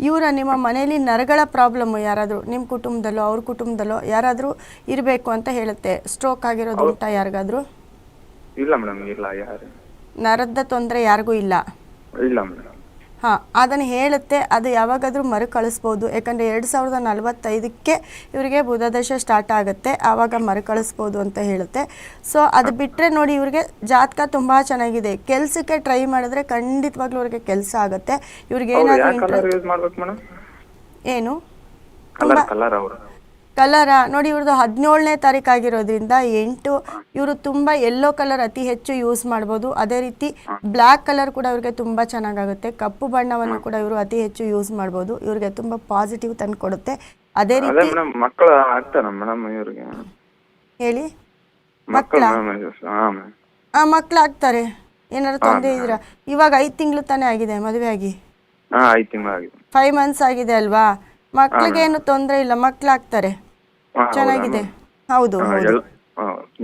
ಇವರ ನಿಮ್ಮ ಮನೇಲಿ ನರಗಳ ಪ್ರಾಬ್ಲಮ್ಮು ಯಾರಾದರೂ ನಿಮ್ಮ ಕುಟುಂಬದಲ್ಲೋ ಅವ್ರ ಕುಟುಂಬದಲ್ಲೋ ಯಾರಾದರೂ ಇರಬೇಕು ಅಂತ ಹೇಳುತ್ತೆ. ಸ್ಟ್ರೋಕ್ ಆಗಿರೋದು ಊಟ ಯಾರಿಗಾದರೂ? ಇಲ್ಲ ಮೇಡಮ್ ಇಲ್ಲ ಯಾರು. ನರದ ತೊಂದರೆ ಯಾರಿಗೂ ಇಲ್ಲ? ಇಲ್ಲ ಮೇಡಮ್ ಹಾಂ ಅದನ್ನು ಹೇಳುತ್ತೆ ಅದು ಯಾವಾಗಾದರೂ ಮರುಕಳಿಸ್ಬೋದು. ಯಾಕಂದರೆ ಎರಡು ಸಾವಿರದ ನಲವತ್ತೈದಕ್ಕೆ ಇವರಿಗೆ ಬುಧದಶ ಸ್ಟಾರ್ಟ್ ಆಗುತ್ತೆ ಆವಾಗ ಮರುಕಳಿಸ್ಬೋದು ಅಂತ ಹೇಳುತ್ತೆ. ಸೊ ಅದು ಬಿಟ್ಟರೆ ನೋಡಿ ಇವರಿಗೆ ಜಾತಕ ತುಂಬ ಚೆನ್ನಾಗಿದೆ. ಕೆಲಸಕ್ಕೆ ಟ್ರೈ ಮಾಡಿದ್ರೆ ಖಂಡಿತವಾಗ್ಲೂ ಅವ್ರಿಗೆ ಕೆಲಸ ಆಗುತ್ತೆ. ಇವ್ರಿಗೆ ಏನಾದರೂ ಏನು? ಕಲರ್ ನೋಡಿ ಇವ್ರದ್ದು ಹದಿನೇಳನೇ ತಾರೀಕು ಆಗಿರೋದ್ರಿಂದ ಎಂಟು ಇವರು ತುಂಬ ಯೆಲ್ಲೋ ಕಲರ್ ಅತಿ ಹೆಚ್ಚು ಯೂಸ್ ಮಾಡ್ಬೋದು. ಅದೇ ರೀತಿ ಬ್ಲ್ಯಾಕ್ ಕಲರ್ ಕೂಡ ಇವ್ರಿಗೆ ತುಂಬ ಚೆನ್ನಾಗಾಗುತ್ತೆ. ಕಪ್ಪು ಬಣ್ಣವನ್ನು ಕೂಡ ಇವರು ಅತಿ ಹೆಚ್ಚು ಯೂಸ್ ಮಾಡ್ಬೋದು. ಇವ್ರಿಗೆ ತುಂಬ ಪಾಸಿಟಿವ್ ತಂದು ಕೊಡುತ್ತೆ. ಅದೇ ರೀತಿ ಮಕ್ಕಳು ಆಗ್ತಾರ ಮೇಡಮ್ ಇವ್ರಿಗೆ? ಹೇಳಿ? ಮಕ್ಕಳು ಹಾ ಆ ಮಕ್ಳು ಆಗ್ತಾರೆ. ಏನಾದ್ರು ತೊಂದರೆ ಇದ್ರ? ಇವಾಗ ಐದು ತಿಂಗಳು ತಾನೇ ಆಗಿದೆ ಮದುವೆ ಆಗಿ. ಫೈವ್ ಮಂತ್ಸ್ ಆಗಿದೆ. ಅಲ್ವಾ? ಮಕ್ಳಿಗೆ ಏನು ತೊಂದರೆ ಇಲ್ಲ ಮಕ್ಳು ಆಗ್ತಾರೆ. ಹಾ, ಹೌದಾ ಚೆನ್ನಾಗಿದೆ? ಹೌದು ಹೌದು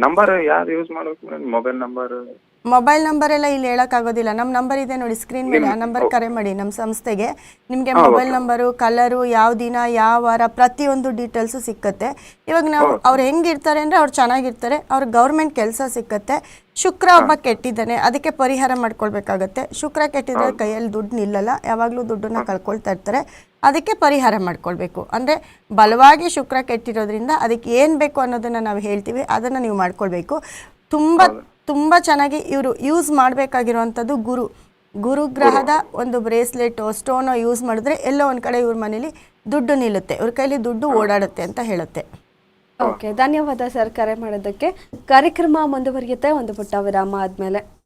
ನಂಬರ್ ಯಾರು ಯೂಸ್ ಮಾಡಬೇಕು madam mobile number mobile number ಎಲ್ಲ ಇಲ್ಲಿ ಹೇಳೋಕ್ಕಾಗೋದಿಲ್ಲ. ನಮ್ಮ ನಂಬರ್ ಇದೆ ನೋಡಿ ಸ್ಕ್ರೀನ್ ಮೇಲೆ. ಆ ನಂಬರ್ ಕರೆ ಮಾಡಿ ನಮ್ಮ ಸಂಸ್ಥೆಗೆ. ನಿಮಗೆ ಮೊಬೈಲ್ ನಂಬರು ಕಲರು ಯಾವ ದಿನ ಯಾವ ವಾರ ಪ್ರತಿಯೊಂದು ಡೀಟೇಲ್ಸು ಸಿಕ್ಕತ್ತೆ. ಇವಾಗ ನಾವು ಅವ್ರು ಹೆಂಗಿರ್ತಾರೆ ಅಂದರೆ ಅವ್ರು ಚೆನ್ನಾಗಿರ್ತಾರೆ. ಅವ್ರ ಗೌರ್ಮೆಂಟ್ ಕೆಲಸ ಸಿಕ್ಕತ್ತೆ. ಶುಕ್ರ ಒಬ್ಬ ಕೆಟ್ಟಿದ್ದಾನೆ. ಅದಕ್ಕೆ ಪರಿಹಾರ ಮಾಡ್ಕೊಳ್ಬೇಕಾಗತ್ತೆ. ಶುಕ್ರ ಕೆಟ್ಟಿದ್ರೆ ಕೈಯಲ್ಲಿ ದುಡ್ಡು ನಿಲ್ಲಲ್ಲ. ಯಾವಾಗಲೂ ದುಡ್ಡನ್ನ ಕಳ್ಕೊಳ್ತಾ ಇರ್ತಾರೆ. ಅದಕ್ಕೆ ಪರಿಹಾರ ಮಾಡ್ಕೊಳ್ಬೇಕು. ಅಂದರೆ ಬಲವಾಗಿ ಶುಕ್ರ ಕೆಟ್ಟಿರೋದ್ರಿಂದ ಅದಕ್ಕೆ ಏನು ಬೇಕು ಅನ್ನೋದನ್ನು ನಾವು ಹೇಳ್ತೀವಿ. ಅದನ್ನು ನೀವು ಮಾಡ್ಕೊಳ್ಬೇಕು. ತುಂಬ ತುಂಬ ಚೆನ್ನಾಗಿ ಇವರು ಯೂಸ್ ಮಾಡಬೇಕಾಗಿರುವಂಥದ್ದು ಗುರು. ಗುರುಗ್ರಹದ ಒಂದು ಬ್ರೇಸ್ಲೆಟು ಸ್ಟೋನೋ ಯೂಸ್ ಮಾಡಿದ್ರೆ ಎಲ್ಲೋ ಒಂದು ಕಡೆ ಇವ್ರ ಮನೇಲಿ ದುಡ್ಡು ನಿಲ್ಲುತ್ತೆ. ಇವ್ರ ಕೈಲಿ ದುಡ್ಡು ಓಡಾಡುತ್ತೆ ಅಂತ ಹೇಳುತ್ತೆ. ಓಕೆ ಧನ್ಯವಾದ ಸರ್ ಕರೆ ಮಾಡೋದಕ್ಕೆ ಕಾರ್ಯಕ್ರಮ ಮುಂದುವರಿಯುತ್ತೆ. ಒಂದು ಪುಟ್ಟ ವಿರಾಮ ಆದಮೇಲೆ.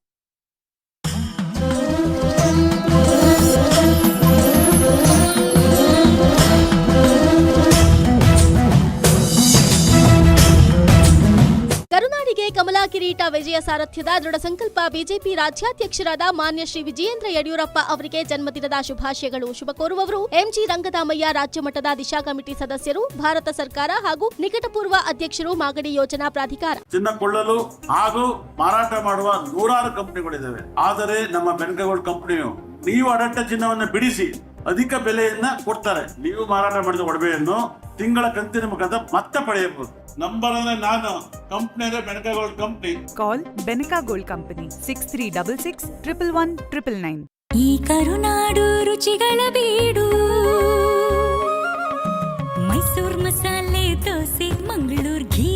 ಕರುನಾಡಿಗೆ ಕಮಲಾ ಕಿರೀಟ ವಿಜಯ ಸಾರಥ್ಯದ ದೃಢ ಸಂಕಲ್ಪ ಬಿಜೆಪಿ ರಾಜ್ಯಾಧ್ಯಕ್ಷರಾದ ಮಾನ್ಯ ಶ್ರೀ ವಿಜಯೇಂದ್ರ ಯಡಿಯೂರಪ್ಪ ಅವರಿಗೆ ಜನ್ಮದಿನದ ಶುಭಾಶಯಗಳು. ಶುಭ ಕೋರುವವರು ಎಂಜಿ ರಂಗದಾಮಯ್ಯ, ರಾಜ್ಯ ಮಟ್ಟದ ದಿಶಾ ಕಮಿಟಿ ಸದಸ್ಯರು, ಭಾರತ ಸರ್ಕಾರ ಹಾಗೂ ನಿಕಟಪೂರ್ವ ಅಧ್ಯಕ್ಷರು ಮಾಗಡಿ ಯೋಜನಾ ಪ್ರಾಧಿಕಾರ. ಚಿನ್ನ ಹಾಗೂ ಮಾರಾಟ ಮಾಡುವ ನೂರಾರು ಕಂಪನಿಗಳಿದ್ದಾವೆ. ಆದರೆ ನಮ್ಮ ಬೆಂಗಳೂರು ಕಂಪನಿಯು, ನೀವು ಅಡಟ್ಟ ಚಿನ್ನವನ್ನು ಬಿಡಿಸಿ ಅಧಿಕ ಬೆಲೆಯನ್ನ ಕೊಡ್ತಾರೆ. ನೀವು ಮಾರಾಟ ಮಾಡಿದ ಒಡವೆಯನ್ನು ತಿಂಗಳ ಕಂತಿನ ಮುಖಾಂತರ ಮತ್ತೆ ಪಡೆಯಬಹುದು. ನಂಬರ್ ಅಂದ್ರೆ ನಾನು ಕಂಪ್ನಿ ಅಂದ್ರೆ Benica Gold company Call Benica Gold Company 6366 111 999. ಈ ಕರುನಾಡು ರುಚಿಗಳ ಬೀಡು. Mysuru masala dosa Mangalore ghee.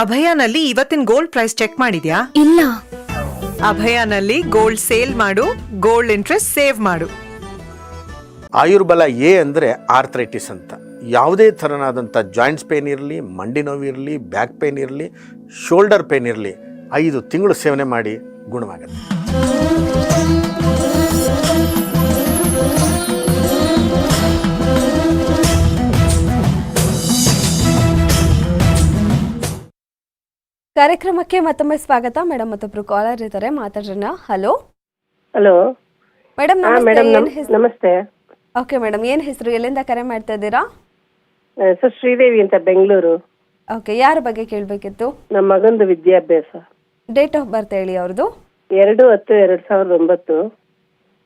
ಅಭಯಾನಲ್ಲಿ ಇವತ್ತಿನ ಗೋಲ್ಡ್ ಪ್ರೈಸ್ ಚೆಕ್ ಮಾಡಿದ್ಯಾ? ಇಲ್ಲ. ಅಭಯನಲ್ಲಿ ಗೋಲ್ಡ್ ಸೇಲ್ ಮಾಡು ಗೋಲ್ಡ್ ಇಂಟ್ರೆಸ್ಟ್ ಸೇವ್ ಮಾಡು. ಆಯುರ್ಬಲ ಎ ಅಂದರೆ ಆರ್ಥ್ರೈಟಿಸ್ ಅಂತ. ಯಾವುದೇ ಥರನಾದಂಥ ಜಾಯಿಂಟ್ಸ್ ಪೇನ್ ಇರಲಿ ಮಂಡಿ ನೋವು ಇರಲಿ ಬ್ಯಾಕ್ ಪೇನ್ ಇರಲಿ ಶೋಲ್ಡರ್ ಪೇನ್ ಇರಲಿ ಐದು ತಿಂಗಳು ಸೇವನೆ ಮಾಡಿ ಗುಣವಾಗುತ್ತೆ. ಕಾರ್ಯಕ್ರಮಕ್ಕೆ ಮತ್ತೊಮ್ಮೆ ಸ್ವಾಗತ. ಮೇಡಮ್ ಮತ್ತೊಬ್ರು ಕಾಲರ್ ಇದ್ದಾರೆ. ಮಾತಾಡೋಣ ಹಲೋ ಹಲೋ ಮೇಡಮ್ ನಮಸ್ತೆ. ಓಕೆ ಮೇಡಮ್ ಏನ್ ಹೆಸರು? ಎಲ್ಲಿಂದ ಕರೆ ಮಾಡ್ತಾ ಇದ್ದೀರಾ? ಸರ್ ಶ್ರೀದೇವಿ ಅಂತ ಬೆಂಗಳೂರು. ಓಕೆ ಯಾರ ಬಗ್ಗೆ ಕೇಳಬೇಕಿತ್ತು? ನಮ್ಮ ಮಗಂದು ವಿದ್ಯಾಭ್ಯಾಸ. ಡೇಟ್ ಆಫ್ ಬರ್ತ್ ಹೇಳಿ ಅವ್ರದ್ದು? ಎರಡು ಹತ್ತು ಎರಡ್ ಸಾವಿರದ ಒಂಬತ್ತು.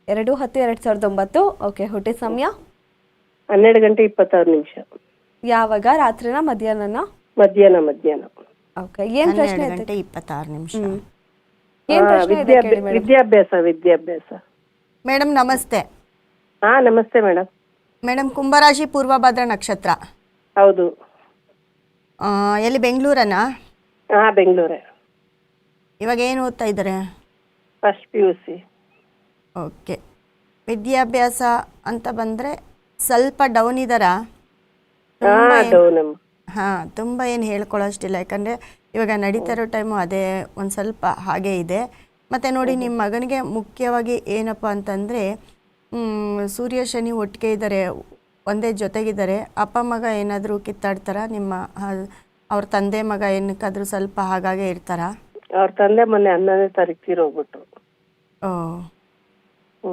ಎರಡು ಹತ್ತು ಎರಡು ಸಾವಿರದ ಒಂಬತ್ತು. ಓಕೆ ಹುಟ್ಟಿದ ಸಮಯ? ಹನ್ನೆರಡು ಗಂಟೆ ಇಪ್ಪತ್ತಾರು ನಿಮಿಷ. ಯಾವಾಗ? ರಾತ್ರಿನ ಮಧ್ಯಾಹ್ನನ? ಮಧ್ಯಾಹ್ನ ಮಧ್ಯಾಹ್ನ. ಓಕೆ ಏನ್ ಪ್ರಶ್ನೆ ಹನ್ನೆರಡು ಗಂಟೆ ಇಪ್ಪತ್ತಾರು ನಿಮಿಷ. ಹ್ಮ್. ಏನ್ ಹಾ, ಪ್ರಶ್ನೆ ಇದೆ ವಿದ್ಯಾಭ್ಯಾಸ ಮೇಡಮ್? ವಿದ್ಯಾಭ್ಯಾಸ ವಿದ್ಯಾಭ್ಯಾಸ. ಮೇಡಮ್ ನಮಸ್ತೆ. ಹಾ ನಮಸ್ತೆ ಮೇಡಮ್. ಮೇಡಮ್ ಕುಂಭರಾಶಿ ಪೂರ್ವಭದ್ರ ನಕ್ಷತ್ರ. ಹೌದು. ಆ, ಎಲ್ಲಿ ಬೆಂಗಳೂರನಾ? ಹಾ ಬೆಂಗಳೂರೇ. ಇವಾಗ ಏನು ಓದ್ತಾ ಇದ್ದಾರೆ? First P U C. Okay. ವಿದ್ಯಾಭ್ಯಾಸ ಅಂತ ಬಂದರೆ ಸ್ವಲ್ಪ ಡೌನ್ ಇದ್ದಾರಾ? ಹಾ ಡೌನ್. ಹಾಂ ತುಂಬ ಏನು ಹೇಳ್ಕೊಳ್ಳೋಷ್ಟಿಲ್ಲ ಯಾಕಂದರೆ ಇವಾಗ ನಡೀತಾ ಇರೋ ಟೈಮು ಅದೇ ಒಂದು ಸ್ವಲ್ಪ ಹಾಗೆ ಇದೆ. ಮತ್ತೆ ನೋಡಿ ನಿಮ್ಮ ಮಗನಿಗೆ ಮುಖ್ಯವಾಗಿ ಏನಪ್ಪ ಅಂತಂದರೆ ಸೂರ್ಯ ಶನಿ ಒಟ್ಟಿಗೆ ಇದ್ದಾರೆ ಒಂದೇ ಜೊತೆಗಿದ್ದಾರೆ ಅಪ್ಪ ಮಗ ಏನಾದರೂ ಕಿತ್ತಾಡ್ತಾರ? ನಿಮ್ಮ ಅವ್ರ ತಂದೆ ಮಗ ಏನಕ್ಕಾದ್ರೂ ಸ್ವಲ್ಪ ಹಾಗಾಗೆ ಇರ್ತಾರ? ಅವ್ರ ತಂದೆ ಮೊನ್ನೆ ಹನ್ನೊಂದನೇ ತಾರೀಕು ತೀರೋಗ್ಬಿಟ್ರು. ಓ.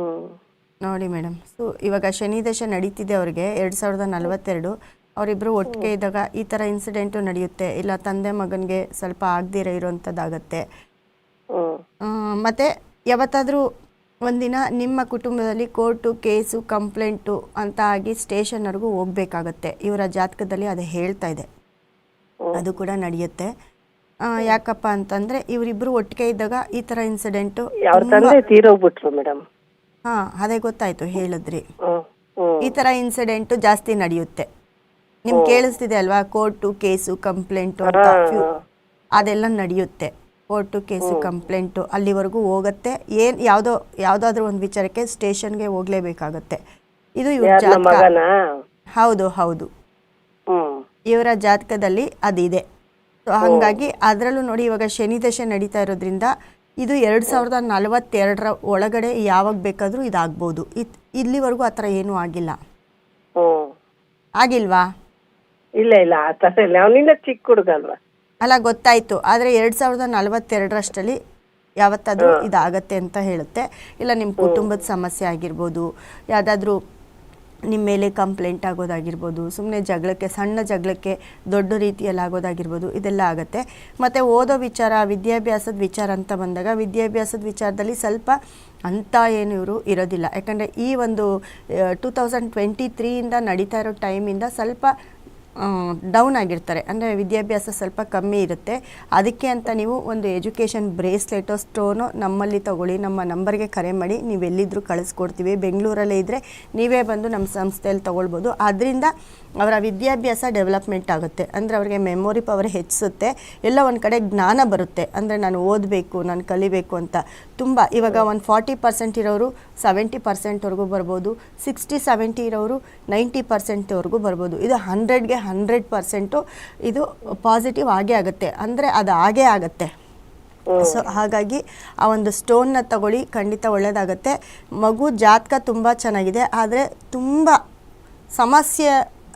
ನೋಡಿ ಮೇಡಮ್ ಸೊ ಇವಾಗ ಶನಿ ದಶ ನಡೀತಿದೆ ಅವ್ರಿಗೆ ಎರಡು ಸಾವಿರದ ನಲವತ್ತೆರಡು. ಅವರಿಬ್ಬರು ಒಟ್ಟಿಗೆ ಇದ್ದಾಗ ಈ ತರ ಇನ್ಸಿಡೆಂಟು ನಡೆಯುತ್ತೆ. ಇಲ್ಲ ತಂದೆ ಮಗನಿಗೆ ಸ್ವಲ್ಪ ಆಗದಿರ ಇರೋವಂಥದ್ದಾಗತ್ತೆ ಮತ್ತು ಯಾವತ್ತಾದರೂ ಒಂದಿನ ನಿಮ್ಮ ಕುಟುಂಬದಲ್ಲಿ ಕೋರ್ಟು ಕೇಸು ಕಂಪ್ಲೇಂಟು ಅಂತ ಆಗಿ ಸ್ಟೇಷನ್ವರೆಗೂ ಹೋಗ್ಬೇಕಾಗತ್ತೆ. ಇವರ ಜಾತಕದಲ್ಲಿ ಅದು ಹೇಳ್ತಾ ಇದೆ. ಅದು ಕೂಡ ನಡೆಯುತ್ತೆ. ಯಾಕಪ್ಪ ಅಂತಂದ್ರೆ ಇವರಿಬ್ರು ಒಟ್ಟಿಗೆ ಇದ್ದಾಗ ಈ ತರ ಇನ್ಸಿಡೆಂಟ್ ತೀರೋಗ್ಬಿಟ್ರು ಮೇಡಮ್? ಹಾ ಅದೇ ಗೊತ್ತಾಯ್ತು ಹೇಳಿದ್ರಿ. ಈ ತರ ಇನ್ಸಿಡೆಂಟ್ ಜಾಸ್ತಿ ನಡೆಯುತ್ತೆ. ನಿಮ್ಗೆ ಕೇಳಿಸ್ತಿದೆ ಅಲ್ವಾ? ಕೋರ್ಟು ಕೇಸು ಕಂಪ್ಲೇಂಟು ಅಂತ ಅದೆಲ್ಲ ನಡೆಯುತ್ತೆ. ಕೋರ್ಟು ಕೇಸು ಕಂಪ್ಲೇಂಟು ಅಲ್ಲಿವರೆಗೂ ಹೋಗುತ್ತೆ. ಏನು ಯಾವುದೋ ಯಾವುದಾದ್ರೂ ಒಂದು ವಿಚಾರಕ್ಕೆ ಸ್ಟೇಷನ್ಗೆ ಹೋಗ್ಲೇಬೇಕಾಗತ್ತೆ. ಇದು ಇವ್ರ ಜಾತಕ. ಹೌದು ಹೌದು. ಇವರ ಜಾತಕದಲ್ಲಿ ಅದಿದೆ. ಸೊ ಹಾಗಾಗಿ ಅದರಲ್ಲೂ ನೋಡಿ ಇವಾಗ ಶನಿ ದಶೆ ನಡೀತಾ ಇರೋದ್ರಿಂದ ಇದು ಎರಡು ಸಾವಿರದ ನಲವತ್ತೆರಡರ ಒಳಗಡೆ ಯಾವಾಗ ಬೇಕಾದರೂ ಇದಾಗ್ಬೋದು. ಇತ್ ಇಲ್ಲಿವರೆಗೂ ಆ ಥರ ಏನೂ ಆಗಿಲ್ಲ. ಆಗಿಲ್ವಾ? ಇಲ್ಲ ಇಲ್ಲ ಆ ಥರ ಇಲ್ಲ. ಅವನಿಂದ ಚಿಕ್ಕ ಹುಡುಗ ಅಲ್ವಾ? ಅಲ್ಲ ಗೊತ್ತಾಯ್ತು. ಆದ್ರೆ ಎರಡ್ ಸಾವಿರದ ನಲವತ್ತೆರಡರಷ್ಟರಲ್ಲಿ ಯಾವತ್ತಾದ್ರೂ ಇದಾಗತ್ತೆ ಅಂತ ಹೇಳುತ್ತೆ. ಇಲ್ಲ ನಿಮ್ಮ ಕುಟುಂಬದ ಸಮಸ್ಯೆ ಆಗಿರ್ಬೋದು ಯಾವುದಾದ್ರೂ ನಿಮ್ಮ ಮೇಲೆ ಕಂಪ್ಲೇಂಟ್ ಆಗೋದಾಗಿರ್ಬೋದು ಸುಮ್ಮನೆ ಜಗಳಕ್ಕೆ ಸಣ್ಣ ಜಗಳಕ್ಕೆ ದೊಡ್ಡ ರೀತಿಯಲ್ಲಿ ಆಗೋದಾಗಿರ್ಬೋದು ಇದೆಲ್ಲ ಆಗುತ್ತೆ. ಮತ್ತು ಓದೋ ವಿಚಾರ ವಿದ್ಯಾಭ್ಯಾಸದ ವಿಚಾರ ಅಂತ ಬಂದಾಗ ವಿದ್ಯಾಭ್ಯಾಸದ ವಿಚಾರದಲ್ಲಿ ಸ್ವಲ್ಪ ಅಂತ ಏನು ಇವರು ಇರೋದಿಲ್ಲ. ಯಾಕಂದರೆ ಈ ಒಂದು ಟೂ ತೌಸಂಡ್ ಟ್ವೆಂಟಿ ತ್ರೀಯಿಂದ ನಡೀತಾ ಇರೋ ಟೈಮಿಂದ ಸ್ವಲ್ಪ ಡೌನ್ ಆಗಿರ್ತಾರೆ. ಅಂದರೆ ವಿದ್ಯಾಭ್ಯಾಸ ಸ್ವಲ್ಪ ಕಮ್ಮಿ ಇರುತ್ತೆ. ಅದಕ್ಕೆ ಅಂತ ನೀವು ಒಂದು ಎಜುಕೇಷನ್ ಬ್ರೇಸ್ಲೆಟೋ ಸ್ಟೋನು ನಮ್ಮಲ್ಲಿ ತಗೊಳ್ಳಿ, ನಮ್ಮ ನಂಬರ್ಗೆ ಕರೆ ಮಾಡಿ ನೀವು ಎಲ್ಲಿದ್ದರೂ ಕಳಿಸ್ಕೊಡ್ತೀವಿ. ಬೆಂಗಳೂರಲ್ಲೇ ಇದ್ದರೆ ನೀವೇ ಬಂದು ನಮ್ಮ ಸಂಸ್ಥೆಯಲ್ಲಿ ತೊಗೊಳ್ಬೋದು. ಅದರಿಂದ ಅವರ ವಿದ್ಯಾಭ್ಯಾಸ ಡೆವಲಪ್ಮೆಂಟ್ ಆಗುತ್ತೆ. ಅಂದರೆ ಅವರಿಗೆ ಮೆಮೊರಿ ಪವರ್ ಹೆಚ್ಚಿಸುತ್ತೆ. ಎಲ್ಲ ಒಂದು ಕಡೆ ಜ್ಞಾನ ಬರುತ್ತೆ. ಅಂದರೆ ನಾನು ಓದಬೇಕು, ನಾನು ಕಲಿಬೇಕು ಅಂತ. ತುಂಬ, ಇವಾಗ ಒಂದು ಫಾರ್ಟಿ ಪರ್ಸೆಂಟ್ ಇರೋರು ಸೆವೆಂಟಿ ಪರ್ಸೆಂಟ್ವರೆಗೂ ಬರ್ಬೋದು. ಸಿಕ್ಸ್ಟಿ ಸೆವೆಂಟಿ ಇರೋರು ನೈಂಟಿ ಪರ್ಸೆಂಟ್ವರೆಗೂ ಬರ್ಬೋದು. ಇದು ಹಂಡ್ರೆಡ್ಗೆ ಹಂಡ್ರೆಡ್ ಪರ್ಸೆಂಟು ಇದು ಪಾಸಿಟಿವ್ ಆಗೇ ಆಗುತ್ತೆ. ಅಂದರೆ ಅದು ಆಗೇ ಆಗುತ್ತೆ. ಸೊ ಹಾಗಾಗಿ ಆ ಒಂದು ಸ್ಟೋನ್ನ ತಗೊಳ್ಳಿ, ಖಂಡಿತ ಒಳ್ಳೆಯದಾಗತ್ತೆ ಮಗು ಜಾತಕ ತುಂಬ ಚೆನ್ನಾಗಿದೆ. ಆದರೆ ತುಂಬ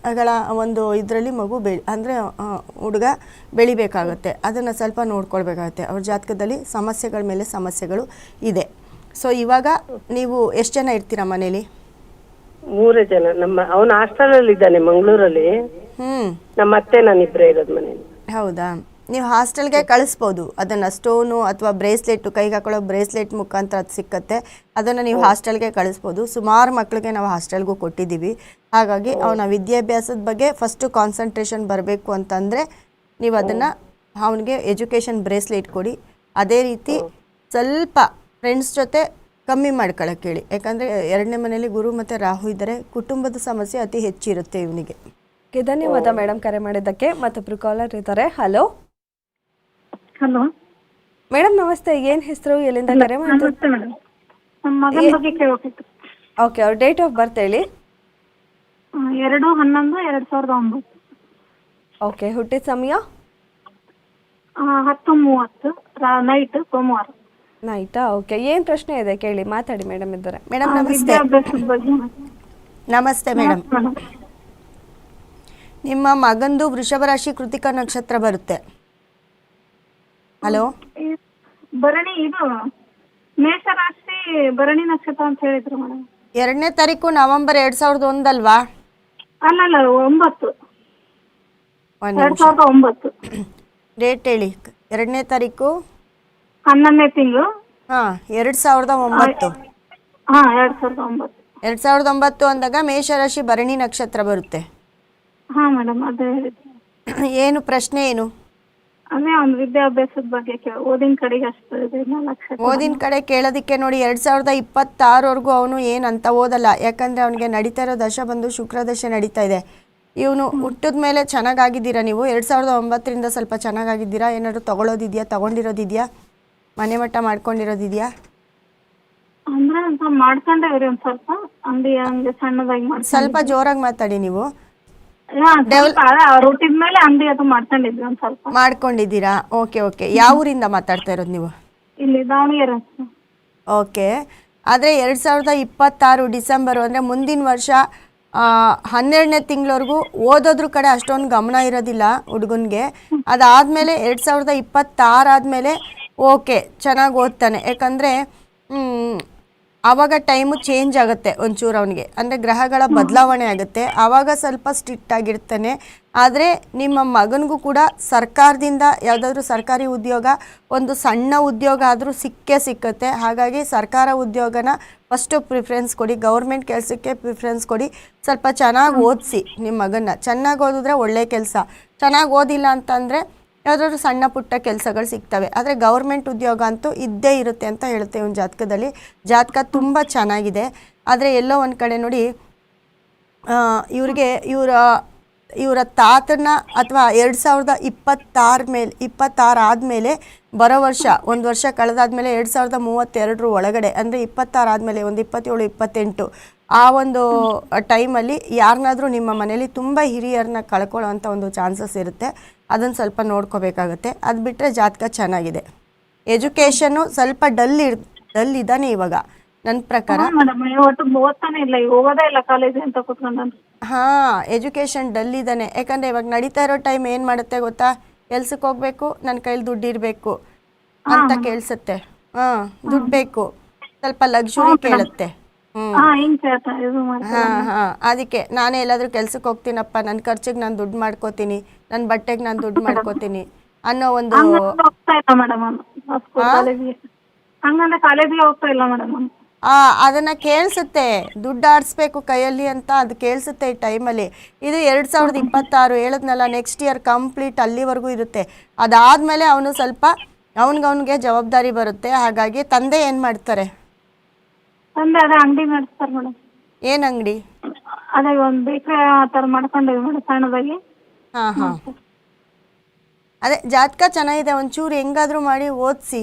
ಸಮಸ್ಯೆಗಳ ಒಂದು ಇದರಲ್ಲಿ ಮಗು ಬೆ ಅಂದರೆ ಹುಡುಗ ಬೆಳಿಬೇಕಾಗುತ್ತೆ. ಅದನ್ನು ಸ್ವಲ್ಪ ನೋಡ್ಕೊಳ್ಬೇಕಾಗುತ್ತೆ. ಅವ್ರ ಜಾತಕದಲ್ಲಿ ಸಮಸ್ಯೆಗಳ ಮೇಲೆ ಸಮಸ್ಯೆಗಳು ಇದೆ. ಸೊ ಇವಾಗ ನೀವು ಎಷ್ಟು ಜನ ಇರ್ತೀರಾ ಮನೇಲಿ? ಮೂರೇ ಜನ. ನಮ್ಮ ಅವನ ಹಾಸ್ಟೆಲ್ ಅಲ್ಲಿ ಇದ್ದಾನೆ ಮಂಗಳೂರಲ್ಲಿ. ಹ್ಮ್. ನಮ್ಮ ಅತ್ತೆ ನಾನು ಇಬ್ಬರೇ ಇರೋದು ಮನೇಲಿ. ಹೌದಾ? ನೀವು ಹಾಸ್ಟೆಲ್ಗೆ ಕಳಿಸ್ಬೋದು. ಅದನ್ನು ಸ್ಟೋನು ಅಥವಾ ಬ್ರೇಸ್ಲೆಟ್ಟು ಕೈಗೆ ಹಾಕೊಳ್ಳೋ ಬ್ರೇಸ್ಲೆಟ್ ಮುಖಾಂತರ ಅದು ಸಿಕ್ಕತ್ತೆ. ಅದನ್ನು ನೀವು ಹಾಸ್ಟೆಲ್ಗೆ ಕಳಿಸ್ಬೋದು. ಸುಮಾರು ಮಕ್ಕಳಿಗೆ ನಾವು ಹಾಸ್ಟೆಲ್ಗೂ ಕೊಟ್ಟಿದ್ದೀವಿ. ಹಾಗಾಗಿ ಅವನ ವಿದ್ಯಾಭ್ಯಾಸದ ಬಗ್ಗೆ ಫಸ್ಟು ಕಾನ್ಸಂಟ್ರೇಷನ್ ಬರಬೇಕು ಅಂತಂದರೆ ನೀವು ಅದನ್ನು ಅವನಿಗೆ ಎಜುಕೇಷನ್ ಬ್ರೇಸ್ಲೆಟ್ ಕೊಡಿ. ಅದೇ ರೀತಿ ಸ್ವಲ್ಪ ಫ್ರೆಂಡ್ಸ್ ಜೊತೆ ಕಮ್ಮಿ ಮಾಡ್ಕೊಳ್ಳೋಕೆ ಹೇಳಿ. ಯಾಕಂದರೆ ಎರಡನೇ ಮನೆಯಲ್ಲಿ ಗುರು ಮತ್ತು ರಾಹು ಇದ್ದರೆ. ಕುಟುಂಬದ ಸಮಸ್ಯೆ ಅತಿ ಹೆಚ್ಚಿರುತ್ತೆ ಇವನಿಗೆ. ಧನ್ಯವಾದ ಮೇಡಮ್ ಕರೆ ಮಾಡಿದ್ದಕ್ಕೆ. ಮತ್ತೊಬ್ಬರು ಕಾಲರ್ ಇದ್ದಾರೆ. Hello hello? ಮೇಡಮ್ ನಮಸ್ತೆ. ಏನ್ ಹೆಸರು? ಎಲ್ಲಿಂದ ಕರೆ ನಮಸ್ತೆ ಮೇಡಮ್. ನಮ್ಮ ಮಗನ ಬಗ್ಗೆ ಕೇಳಬೇಕಿತ್ತು. ಓಕೆ ಅವ್ರ ಡೇಟ್ ಆಫ್ ಬರ್ತ್ ಹೇಳಿ? ಎರಡು ಹನ್ನೊಂದು ಎರಡ್ ಸಾವಿರದ ಒಂಬತ್ತು. ಓಕೆ ಹುಟ್ಟಿದ ಸಮಯ? ಆ, ಹತ್ತು ಮೂವತ್ತು ನೈಟ್ ಸೋಮವಾರ. ನೈಟಾ ಓಕೆ ಏನ್ ಪ್ರಶ್ನೆ ಇದೆ? ಕೇಳಿ ಮಾತಾಡಿ ಮೇಡಮ್ ಇದ್ದಾರೆ ಮೇಡಮ್ ಆ, ನಮಸ್ತೆ. ವಿದ್ಯಾಭ್ಯಾಸದ ಬಗ್ಗೆ ನಮಸ್ತೆ ಮೇಡಮ್. ಮೇಡಮ್. ನಿಮ್ಮ ಮಗಂದು ವೃಷಭ ರಾಶಿ ಕೃತಿಕ ನಕ್ಷತ್ರ ಬರುತ್ತೆ. ಹಲೋ? ಭರಣಿ ಇದು ಮೇಷರಾಶಿ ಭರಣಿ ನಕ್ಷತ್ರ ಅಂತ ಹೇಳಿದ್ರು ಮೇಡಮ್. ಎರಡನೇ ತಾರೀಕು ನವೆಂಬರ್ ಎರಡ್ ಸಾವಿರದ ಒಂದಲ್ವಾ? ಅಲ್ಲ ಅಲ್ಲ ಒಂಬತ್ತು. ಒಂದು ಎರಡ್ ನಿಮಿಷ. ಸಾವಿರದ ಒಂಬತ್ತು. ಡೇಟ್ ಹೇಳಿ. ಎರಡನೇ ತಾರೀಕು? ಹನ್ನೊಂದನೇ ತಿಂಗಳು. ಹಾ ಎರಡ್ ಸಾವಿರದ ಒಂಬತ್ತು. ಹಾ ಎರಡ್ ಸಾವಿರದ ಒಂಬತ್ತು. ಎರಡ್ ಸಾವಿರದ ಒಂಬತ್ತು ಅಂದಾಗ ಮೇಷರಾಶಿ ಭರಣಿ ನಕ್ಷತ್ರ ಬರುತ್ತೆ. ಹಾ ಮೇಡಮ್ ಅದೇ ಹೇಳಿದ್ರು ಏನು ಪ್ರಶ್ನೆ ಏನು? ಅದೇ ಒಂದು ವಿದ್ಯಾಭ್ಯಾಸದ ಬಗ್ಗೆ ಕೇಳ ಓದಿನ ಕಡೆಗೆ ಅಷ್ಟು ಇದೆ ಲಕ್ಷ ಓದಿನ ಕಡೆ ಕೇಳೋದಿಕ್ಕೆ ನೋಡಿ ಎರಡ್ ಸಾವಿರದ ಇಪ್ಪತ್ತಾರವರೆಗೂ ಅವನು ಏನು ಅಂತ ಓದಲ್ಲ. ಯಾಕಂದ್ರೆ ಅವನಿಗೆ ನಡೀತಾ ಇರೋ ದಶ ಬಂದು ಶುಕ್ರ ದಶೆ ನಡೀತಾ ಇದೆ. ಇವನು ಹುಟ್ಟಿದ ಮೇಲೆ ಚೆನ್ನಾಗಿದ್ದೀರಾ ನೀವು? ಎರಡ್ ಸಾವಿರದ ಒಂಬತ್ತರಿಂದ ಸ್ವಲ್ಪ ಚೆನ್ನಾಗಿದ್ದೀರಾ ಏನಾದ್ರು ತಗೊಳ್ಳೋದಿದೆಯಾ ತಗೊಂಡಿರೋದಿದ್ಯಾ? ಮನೆ ಮಟ್ಟ ಮಾಡ್ಕೊಂಡಿರೋದಿದ್ಯಾ? ಅಂದ್ರೆ ಅಂತ ಮಾಡ್ಕೊಂಡೇವ್ರಿ ಒಂದ್ ಸ್ವಲ್ಪ. ಅಂಗಡಿ ಹಂಗೆ ಸಣ್ಣದಾಗಿ ಮಾಡ್ಕೊಂಡು ಸ್ವಲ್ಪ ಜೋರಾಗಿ ಮಾತಾಡಿ ನೀವು. ಹುಟ್ಟಿದ ಮೇಲೆ ಅಂಗಡಿ ಅದು ಮಾಡ್ಕೊಂಡಿದ್ವಿ ಒಂದ್ ಸ್ವಲ್ಪ. ಮಾಡ್ಕೊಂಡಿದ್ದೀರಾ? ಓಕೆ ಓಕೆ ಯಾವ ಊರಿಂದ ಮಾತಾಡ್ತಾ ಇರೋದು ನೀವು? ಇಲ್ಲಿ ದಾವಣಗೆರೆ. ಓಕೆ ಆದರೆ ಎರಡು ಸಾವಿರದ ಇಪ್ಪತ್ತಾರು ಡಿಸೆಂಬರು ಅಂದರೆ ಮುಂದಿನ ವರ್ಷ ಹನ್ನೆರಡನೇ ತಿಂಗಳವರೆಗೂ ಓದೋದ್ರ ಕಡೆ ಅಷ್ಟೊಂದು ಗಮನ ಇರೋದಿಲ್ಲ ಹುಡುಗನ್ಗೆ. ಅದಾದ್ಮೇಲೆ ಎರಡ್ ಸಾವಿರದ ಇಪ್ಪತ್ತಾರು ಆದಮೇಲೆ ಓಕೆ ಚೆನ್ನಾಗಿ ಓದ್ತಾನೆ. ಯಾಕಂದರೆ ಆವಾಗ ಟೈಮು ಚೇಂಜ್ ಆಗುತ್ತೆ ಒಂಚೂರು ಅವನಿಗೆ. ಅಂದರೆ ಗ್ರಹಗಳ ಬದಲಾವಣೆ ಆಗುತ್ತೆ. ಆವಾಗ ಸ್ವಲ್ಪ ಸ್ಟ್ರಿಕ್ಟ್ ಆಗಿರ್ತಾನೆ. ಆದರೆ ನಿಮ್ಮ ಮಗನಿಗೂ ಕೂಡ ಸರ್ಕಾರದಿಂದ ಯಾವುದಾದ್ರೂ ಸರ್ಕಾರಿ ಉದ್ಯೋಗ, ಒಂದು ಸಣ್ಣ ಉದ್ಯೋಗ ಆದರೂ ಸಿಕ್ಕೇ ಸಿಕ್ಕತ್ತೆ. ಹಾಗಾಗಿ ಸರ್ಕಾರ ಉದ್ಯೋಗನ ಫಸ್ಟು ಪ್ರಿಫರೆನ್ಸ್ ಕೊಡಿ. ಗೌರ್ಮೆಂಟ್ ಕೆಲಸಕ್ಕೆ ಪ್ರಿಫರೆನ್ಸ್ ಕೊಡಿ. ಸ್ವಲ್ಪ ಚೆನ್ನಾಗಿ ಓದಿಸಿ ನಿಮ್ಮ ಮಗನ್ನ. ಚೆನ್ನಾಗಿ ಓದಿದ್ರೆ ಒಳ್ಳೆಯ ಕೆಲಸ. ಚೆನ್ನಾಗಿ ಓದಿಲ್ಲ ಅಂತಂದರೆ ಯಾವುದಾದ್ರೂ ಸಣ್ಣ ಪುಟ್ಟ ಕೆಲಸಗಳು ಸಿಗ್ತವೆ. ಆದರೆ ಗೌರ್ಮೆಂಟ್ ಉದ್ಯೋಗ ಅಂತೂ ಇದ್ದೇ ಇರುತ್ತೆ ಅಂತ ಹೇಳುತ್ತೆ ಇವನ ಜಾತಕದಲ್ಲಿ. ಜಾತಕ ತುಂಬ ಚೆನ್ನಾಗಿದೆ. ಆದರೆ ಎಲ್ಲೋ ಒಂದು ಕಡೆ ನೋಡಿ ಇವ್ರಿಗೆ ಇವರ ಇವರ ತಾತನ ಅಥವಾ ಎರಡು ಸಾವಿರದ ಇಪ್ಪತ್ತಾರ ಮೇಲೆ, ಇಪ್ಪತ್ತಾರು ಆದಮೇಲೆ ಬರೋ ವರ್ಷ, ಒಂದು ವರ್ಷ ಕಳೆದಾದ್ಮೇಲೆ ಎರಡು ಸಾವಿರದ ಮೂವತ್ತೆರಡರ ಒಳಗಡೆ, ಅಂದರೆ ಇಪ್ಪತ್ತಾರು ಆದಮೇಲೆ ಒಂದು ಇಪ್ಪತ್ತೇಳು, ಇಪ್ಪತ್ತೆಂಟು ಆ ಒಂದು ಟೈಮಲ್ಲಿ ಯಾರನ್ನಾದ್ರೂ ನಿಮ್ಮ ಮನೇಲಿ ತುಂಬ ಹಿರಿಯರನ್ನ ಕಳ್ಕೊಳ್ಳೋ ಅಂಥ ಒಂದು ಚಾನ್ಸಸ್ ಇರುತ್ತೆ. ಅದನ್ನು ಸ್ವಲ್ಪ ನೋಡ್ಕೋಬೇಕಾಗತ್ತೆ. ಅದು ಬಿಟ್ಟರೆ ಜಾತಕ ಚೆನ್ನಾಗಿದೆ. ಎಜುಕೇಷನ್ನು ಸ್ವಲ್ಪ ಡಲ್ ಇರ್ ಡಲ್ ಇದ್ದಾನೆ ಇವಾಗ. ನನ್ನ ಪ್ರಕಾರ. ಹಾ ಎಜುಕೇಷನ್ ಡಲ್ ಇದ್ದಾನೆ ಯಾಕಂದ್ರೆ ಇವಾಗ ನಡೀತಾ ಇರೋ ಟೈಮ್ ಏನು ಮಾಡುತ್ತೆ ಗೊತ್ತಾ? ಕೆಲ್ಸಕ್ಕೆ ಹೋಗ್ಬೇಕು ನನ್ನ ಕೈಲಿ ದುಡ್ಡು ಇರಬೇಕು ಅಂತ ಕೇಳಿಸುತ್ತೆ. ಹಾ ದುಡ್ಡು ಬೇಕು. ಸ್ವಲ್ಪ ಲಕ್ಸುರಿ ಕೇಳುತ್ತೆ. ಹಾ ಹಾ ಅದಕ್ಕೆ ನಾನೇ ಎಲ್ಲಾದ್ರೂ ಕೆಲ್ಸಕ್ಕೆ ಹೋಗ್ತೀನಪ್ಪ. ನನ್ನ ಖರ್ಚಿಗೆ ನಾನು ದುಡ್ಡು ಮಾಡ್ಕೋತೀನಿ. ನನ್ನ ಬಟ್ಟೆಗೆ ನಾನು ದುಡ್ಡು ಮಾಡ್ಕೋತೀನಿ ಅನ್ನೋ ಒಂದು ಹಂಗಂದ್ರೆ ಕಾಲೇಜಿಗೆ. ಹೋಗ್ತಾ ಇಲ್ಲ ಮೇಡಮ್ ಆ ಅದನ್ನ ಕೇಳಿಸುತ್ತೆ. ದುಡ್ಡು ಆಡಿಸ್ಬೇಕು ಕೈಯಲ್ಲಿ ಅಂತ ಅದು ಕೇಳಿಸುತ್ತೆ ಈ ಟೈಮಲ್ಲಿ. ಇದು ಎರಡ್ ಸಾವಿರದ ಇಪ್ಪತ್ತಾರು ಹೇಳಿದ್ನಲ್ಲ ನೆಕ್ಸ್ಟ್ ಇಯರ್ ಕಂಪ್ಲೀಟ್ ಅಲ್ಲಿವರೆಗೂ ಇರುತ್ತೆ. ಅದಾದ್ಮೇಲೆ ಅವನು ಸ್ವಲ್ಪ ಅವನಿಗವನಿಗೆ ಜವಾಬ್ದಾರಿ ಬರುತ್ತೆ. ಹಾಗಾಗಿ ತಂದೆ ಏನು ಮಾಡ್ತಾರೆ? ಅದೇ ಅಂಗಡಿ ನಡೆಸ್ತಾರೆ ಮೇಡಮ್. ಏನ್ ಅಂಗಡಿ? ಅದೇ ಒಂದ್ ಬೇಕ್ರಿ ಆ ಥರ ಮಾಡ್ಕೊಂಡಿವಿ ಮೇಡಮ್ ಸಣ್ಣದಾಗಿ. ಹಾ ಹಾ. ಅದೇ ಜಾತಕ ಚೆನ್ನಾಗಿದೆ ಒಂಚೂರು ಹೆಂಗಾದರೂ ಮಾಡಿ ಓದಿಸಿ.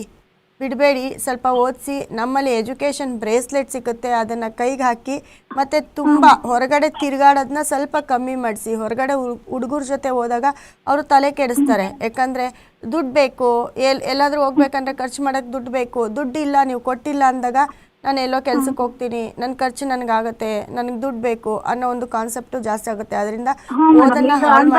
ಬಿಡಬೇಡಿ ಸ್ವಲ್ಪ ಓದಿಸಿ. ನಮ್ಮಲ್ಲಿ ಎಜುಕೇಷನ್ ಬ್ರೇಸ್ಲೆಟ್ ಸಿಗುತ್ತೆ ಅದನ್ನ ಕೈಗೆ ಹಾಕಿ. ಮತ್ತೆ ತುಂಬ ಹೊರಗಡೆ ತಿರುಗಾಡೋದನ್ನ ಸ್ವಲ್ಪ ಕಮ್ಮಿ ಮಾಡಿಸಿ. ಹೊರಗಡೆ ಹುಡುಗರ ಜೊತೆ ಹೋದಾಗ ಅವರು ತಲೆ ಕೆಡಿಸ್ತಾರೆ. ಯಾಕಂದ್ರೆ ದುಡ್ಡು ಬೇಕು ಎಲ್ ಎಲ್ಲಾದರೂ ಹೋಗ್ಬೇಕಂದ್ರೆ ಖರ್ಚು ಮಾಡೋಕ್ಕೆ ದುಡ್ಡು ಬೇಕು. ದುಡ್ಡು ಇಲ್ಲ ನೀವು ಕೊಟ್ಟಿಲ್ಲ ಅಂದಾಗ ನಾನು ಎಲ್ಲೋ ಕೆಲ್ಸಕ್ಕೆ ಹೋಗ್ತೀನಿ ನನ್ನ ಖರ್ಚು ನನಗಾಗತ್ತೆ ನನಗೆ ದುಡ್ಡು ಬೇಕು ಅನ್ನೋ ಒಂದು ಕಾನ್ಸೆಪ್ಟು ಜಾಸ್ತಿ ಆಗುತ್ತೆ. ಅದರಿಂದ ಓದನ್ನ ಹಾಳು.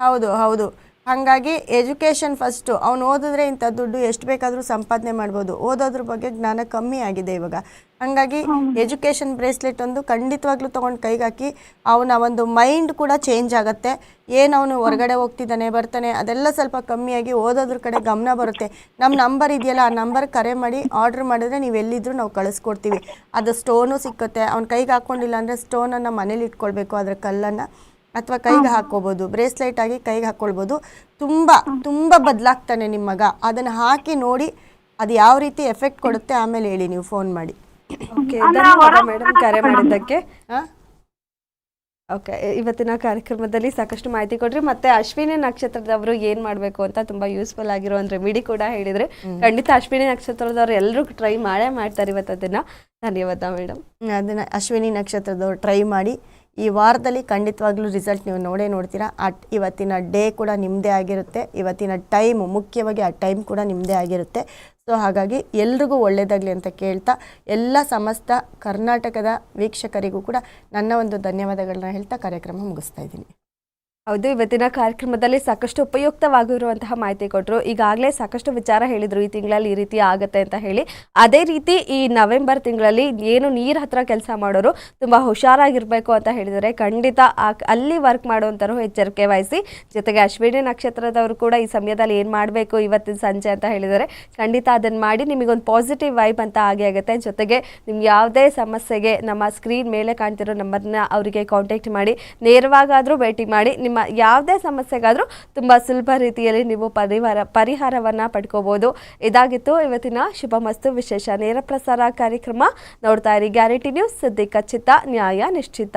ಹೌದು ಹೌದು. ಹಾಗಾಗಿ ಎಜುಕೇಷನ್ ಫಸ್ಟು ಅವ್ನು ಓದಿದ್ರೆ ಇಂಥ ದುಡ್ಡು ಎಷ್ಟು ಬೇಕಾದರೂ ಸಂಪಾದನೆ ಮಾಡ್ಬೋದು. ಓದೋದ್ರ ಬಗ್ಗೆ ಜ್ಞಾನ ಕಮ್ಮಿ ಆಗಿದೆ ಇವಾಗ. ಹಾಗಾಗಿ ಎಜುಕೇಷನ್ ಬ್ರೇಸ್ಲೆಟ್ ಒಂದು ಖಂಡಿತವಾಗ್ಲೂ ತೊಗೊಂಡು ಕೈಗೆ ಹಾಕಿ ಅವನ ಒಂದು ಮೈಂಡ್ ಕೂಡ ಚೇಂಜ್ ಆಗುತ್ತೆ. ಏನು ಅವನು ಹೊರಗಡೆ ಹೋಗ್ತಿದ್ದಾನೆ ಬರ್ತಾನೆ ಅದೆಲ್ಲ ಸ್ವಲ್ಪ ಕಮ್ಮಿಯಾಗಿ ಓದೋದ್ರ ಕಡೆ ಗಮನ ಬರುತ್ತೆ. ನಮ್ಮ ನಂಬರ್ ಇದೆಯಲ್ಲ ಆ ನಂಬರ್ ಕರೆ ಮಾಡಿ ಆರ್ಡ್ರ್ ಮಾಡಿದ್ರೆ ನೀವು ಎಲ್ಲಿದ್ದರೂ ನಾವು ಕಳಿಸ್ಕೊಡ್ತೀವಿ. ಅದು ಸ್ಟೋನು ಸಿಕ್ಕುತ್ತೆ. ಅವ್ನ ಕೈಗೆ ಹಾಕ್ಕೊಂಡಿಲ್ಲ ಅಂದರೆ ಸ್ಟೋನನ್ನು ಮನೇಲಿ ಇಟ್ಕೊಳ್ಬೇಕು ಅದರ ಕಲ್ಲನ್ನು. ಅಥವಾ ಕೈಗೆ ಹಾಕೋಬಹುದು ಬ್ರೇಸ್ಲೈಟ್ ಆಗಿ ಕೈಗೆ ಹಾಕೊಳ್ಬೋದು. ತುಂಬಾ ತುಂಬಾ ಬದಲಾಗ್ತಾನೆ ನಿಮ್ಮ ಮಗ. ಅದನ್ನು ಹಾಕಿ ನೋಡಿ ಅದು ಯಾವ ರೀತಿ ಎಫೆಕ್ಟ್ ಕೊಡುತ್ತೆ ಆಮೇಲೆ ಹೇಳಿ ನೀವು ಫೋನ್ ಮಾಡಿ. ಓಕೆ ಧನ್ಯವಾದ ಮೇಡಮ್ ಕರೆ ಮಾಡಿದ್ದಕ್ಕೆ. ಓಕೆ ಇವತ್ತಿನ ಕಾರ್ಯಕ್ರಮದಲ್ಲಿ ಸಾಕಷ್ಟು ಮಾಹಿತಿ ಕೊಡ್ರಿ. ಮತ್ತೆ ಅಶ್ವಿನಿ ನಕ್ಷತ್ರದವರು ಏನ್ ಮಾಡಬೇಕು ಅಂತ ತುಂಬಾ ಯೂಸ್ಫುಲ್ ಆಗಿರೋ ಒಂದು ರೆಮಿಡಿ ಕೂಡ ಹೇಳಿದ್ರೆ. ಖಂಡಿತ ಅಶ್ವಿನಿ ನಕ್ಷತ್ರದವ್ರು ಎಲ್ಲರೂ ಟ್ರೈ ಮಾಡೇ ಮಾಡ್ತಾರೆ ಇವತ್ತು ಅದನ್ನ ಧನ್ಯವಾದ ಮೇಡಮ್ ಅದನ್ನ ಅಶ್ವಿನಿ ನಕ್ಷತ್ರದವ್ರು ಟ್ರೈ ಮಾಡಿ. ಈ ವಾರದಲ್ಲಿ ಖಂಡಿತವಾಗ್ಲೂ ರಿಸಲ್ಟ್ ನೀವು ನೋಡೇ ನೋಡ್ತೀರಾ. ಆ ಇವತ್ತಿನ ಡೇ ಕೂಡ ನಿಮ್ಮದೇ ಆಗಿರುತ್ತೆ. ಇವತ್ತಿನ ಟೈಮು ಮುಖ್ಯವಾಗಿ ಆ ಟೈಮ್ ಕೂಡ ನಿಮ್ಮದೇ ಆಗಿರುತ್ತೆ. ಸೊ ಹಾಗಾಗಿ ಎಲ್ರಿಗೂ ಒಳ್ಳೆಯದಾಗಲಿ ಅಂತ ಕೇಳ್ತಾ, ಎಲ್ಲ ಸಮಸ್ತ ಕರ್ನಾಟಕದ ವೀಕ್ಷಕರಿಗೂ ಕೂಡ ನನ್ನ ಒಂದು ಧನ್ಯವಾದಗಳನ್ನ ಹೇಳ್ತಾ ಕಾರ್ಯಕ್ರಮ ಮುಗಿಸ್ತಾ ಇದ್ದೀನಿ. ಹೌದು, ಇವತ್ತಿನ ಕಾರ್ಯಕ್ರಮದಲ್ಲಿ ಸಾಕಷ್ಟು ಉಪಯುಕ್ತವಾಗಿರುವಂತಹ ಮಾಹಿತಿ ಕೊಟ್ಟರು ಈಗಾಗಲೇ ಸಾಕಷ್ಟು ವಿಚಾರ ಹೇಳಿದ್ರು, ಈ ತಿಂಗಳಲ್ಲಿ ಈ ರೀತಿ ಆಗುತ್ತೆ ಅಂತ ಹೇಳಿ. ಅದೇ ರೀತಿ ಈ ನವೆಂಬರ್ ತಿಂಗಳಲ್ಲಿ ಏನು ನೀರು ಹತ್ರ ಕೆಲಸ ಮಾಡೋರು ತುಂಬಾ ಹುಷಾರಾಗಿರ್ಬೇಕು ಅಂತ ಹೇಳಿದರೆ ಖಂಡಿತ ಅಲ್ಲಿ ವರ್ಕ್ ಮಾಡುವಂಥವ್ರು ಎಚ್ಚರಿಕೆ ವಹಿಸಿ. ಜೊತೆಗೆ ಅಶ್ವಿನಿ ನಕ್ಷತ್ರದವರು ಕೂಡ ಈ ಸಮಯದಲ್ಲಿ ಏನು ಮಾಡಬೇಕು ಇವತ್ತಿನ ಸಂಜೆ ಅಂತ ಹೇಳಿದರೆ ಖಂಡಿತ ಅದನ್ನು ಮಾಡಿ ನಿಮಗೊಂದು ಪಾಸಿಟಿವ್ ವೈಬ್ ಅಂತ ಆಗೇ ಆಗುತ್ತೆ. ಜೊತೆಗೆ ನಿಮ್ಗೆ ಯಾವುದೇ ಸಮಸ್ಯೆಗೆ ನಮ್ಮ ಸ್ಕ್ರೀನ್ ಮೇಲೆ ಕಾಣ್ತಿರೋ ನಂಬರ್ನ ಅವರಿಗೆ ಕಾಂಟ್ಯಾಕ್ಟ್ ಮಾಡಿ. ನೇರವಾಗಾದರೂ ಭೇಟಿ ಮಾಡಿ ನಿಮ್ಮ ಯಾವುದೇ ಸಮಸ್ಯೆಗಾದರೂ ತುಂಬ ಸುಲಭ ರೀತಿಯಲ್ಲಿ ನೀವು ಪರಿಹಾರ ಪರಿಹಾರವನ್ನು ಪಡ್ಕೋಬೋದು. ಇದಾಗಿತ್ತು ಇವತ್ತಿನ ಶುಭ ಮಸ್ತು ವಿಶೇಷ ನೇರ ಪ್ರಸಾರ ಕಾರ್ಯಕ್ರಮ. ನೋಡ್ತಾ ಇರಿ ಗ್ಯಾರಂಟಿ ನ್ಯೂಸ್, ಸುದ್ದಿ ಖಚಿತ, ನ್ಯಾಯ ನಿಶ್ಚಿತ.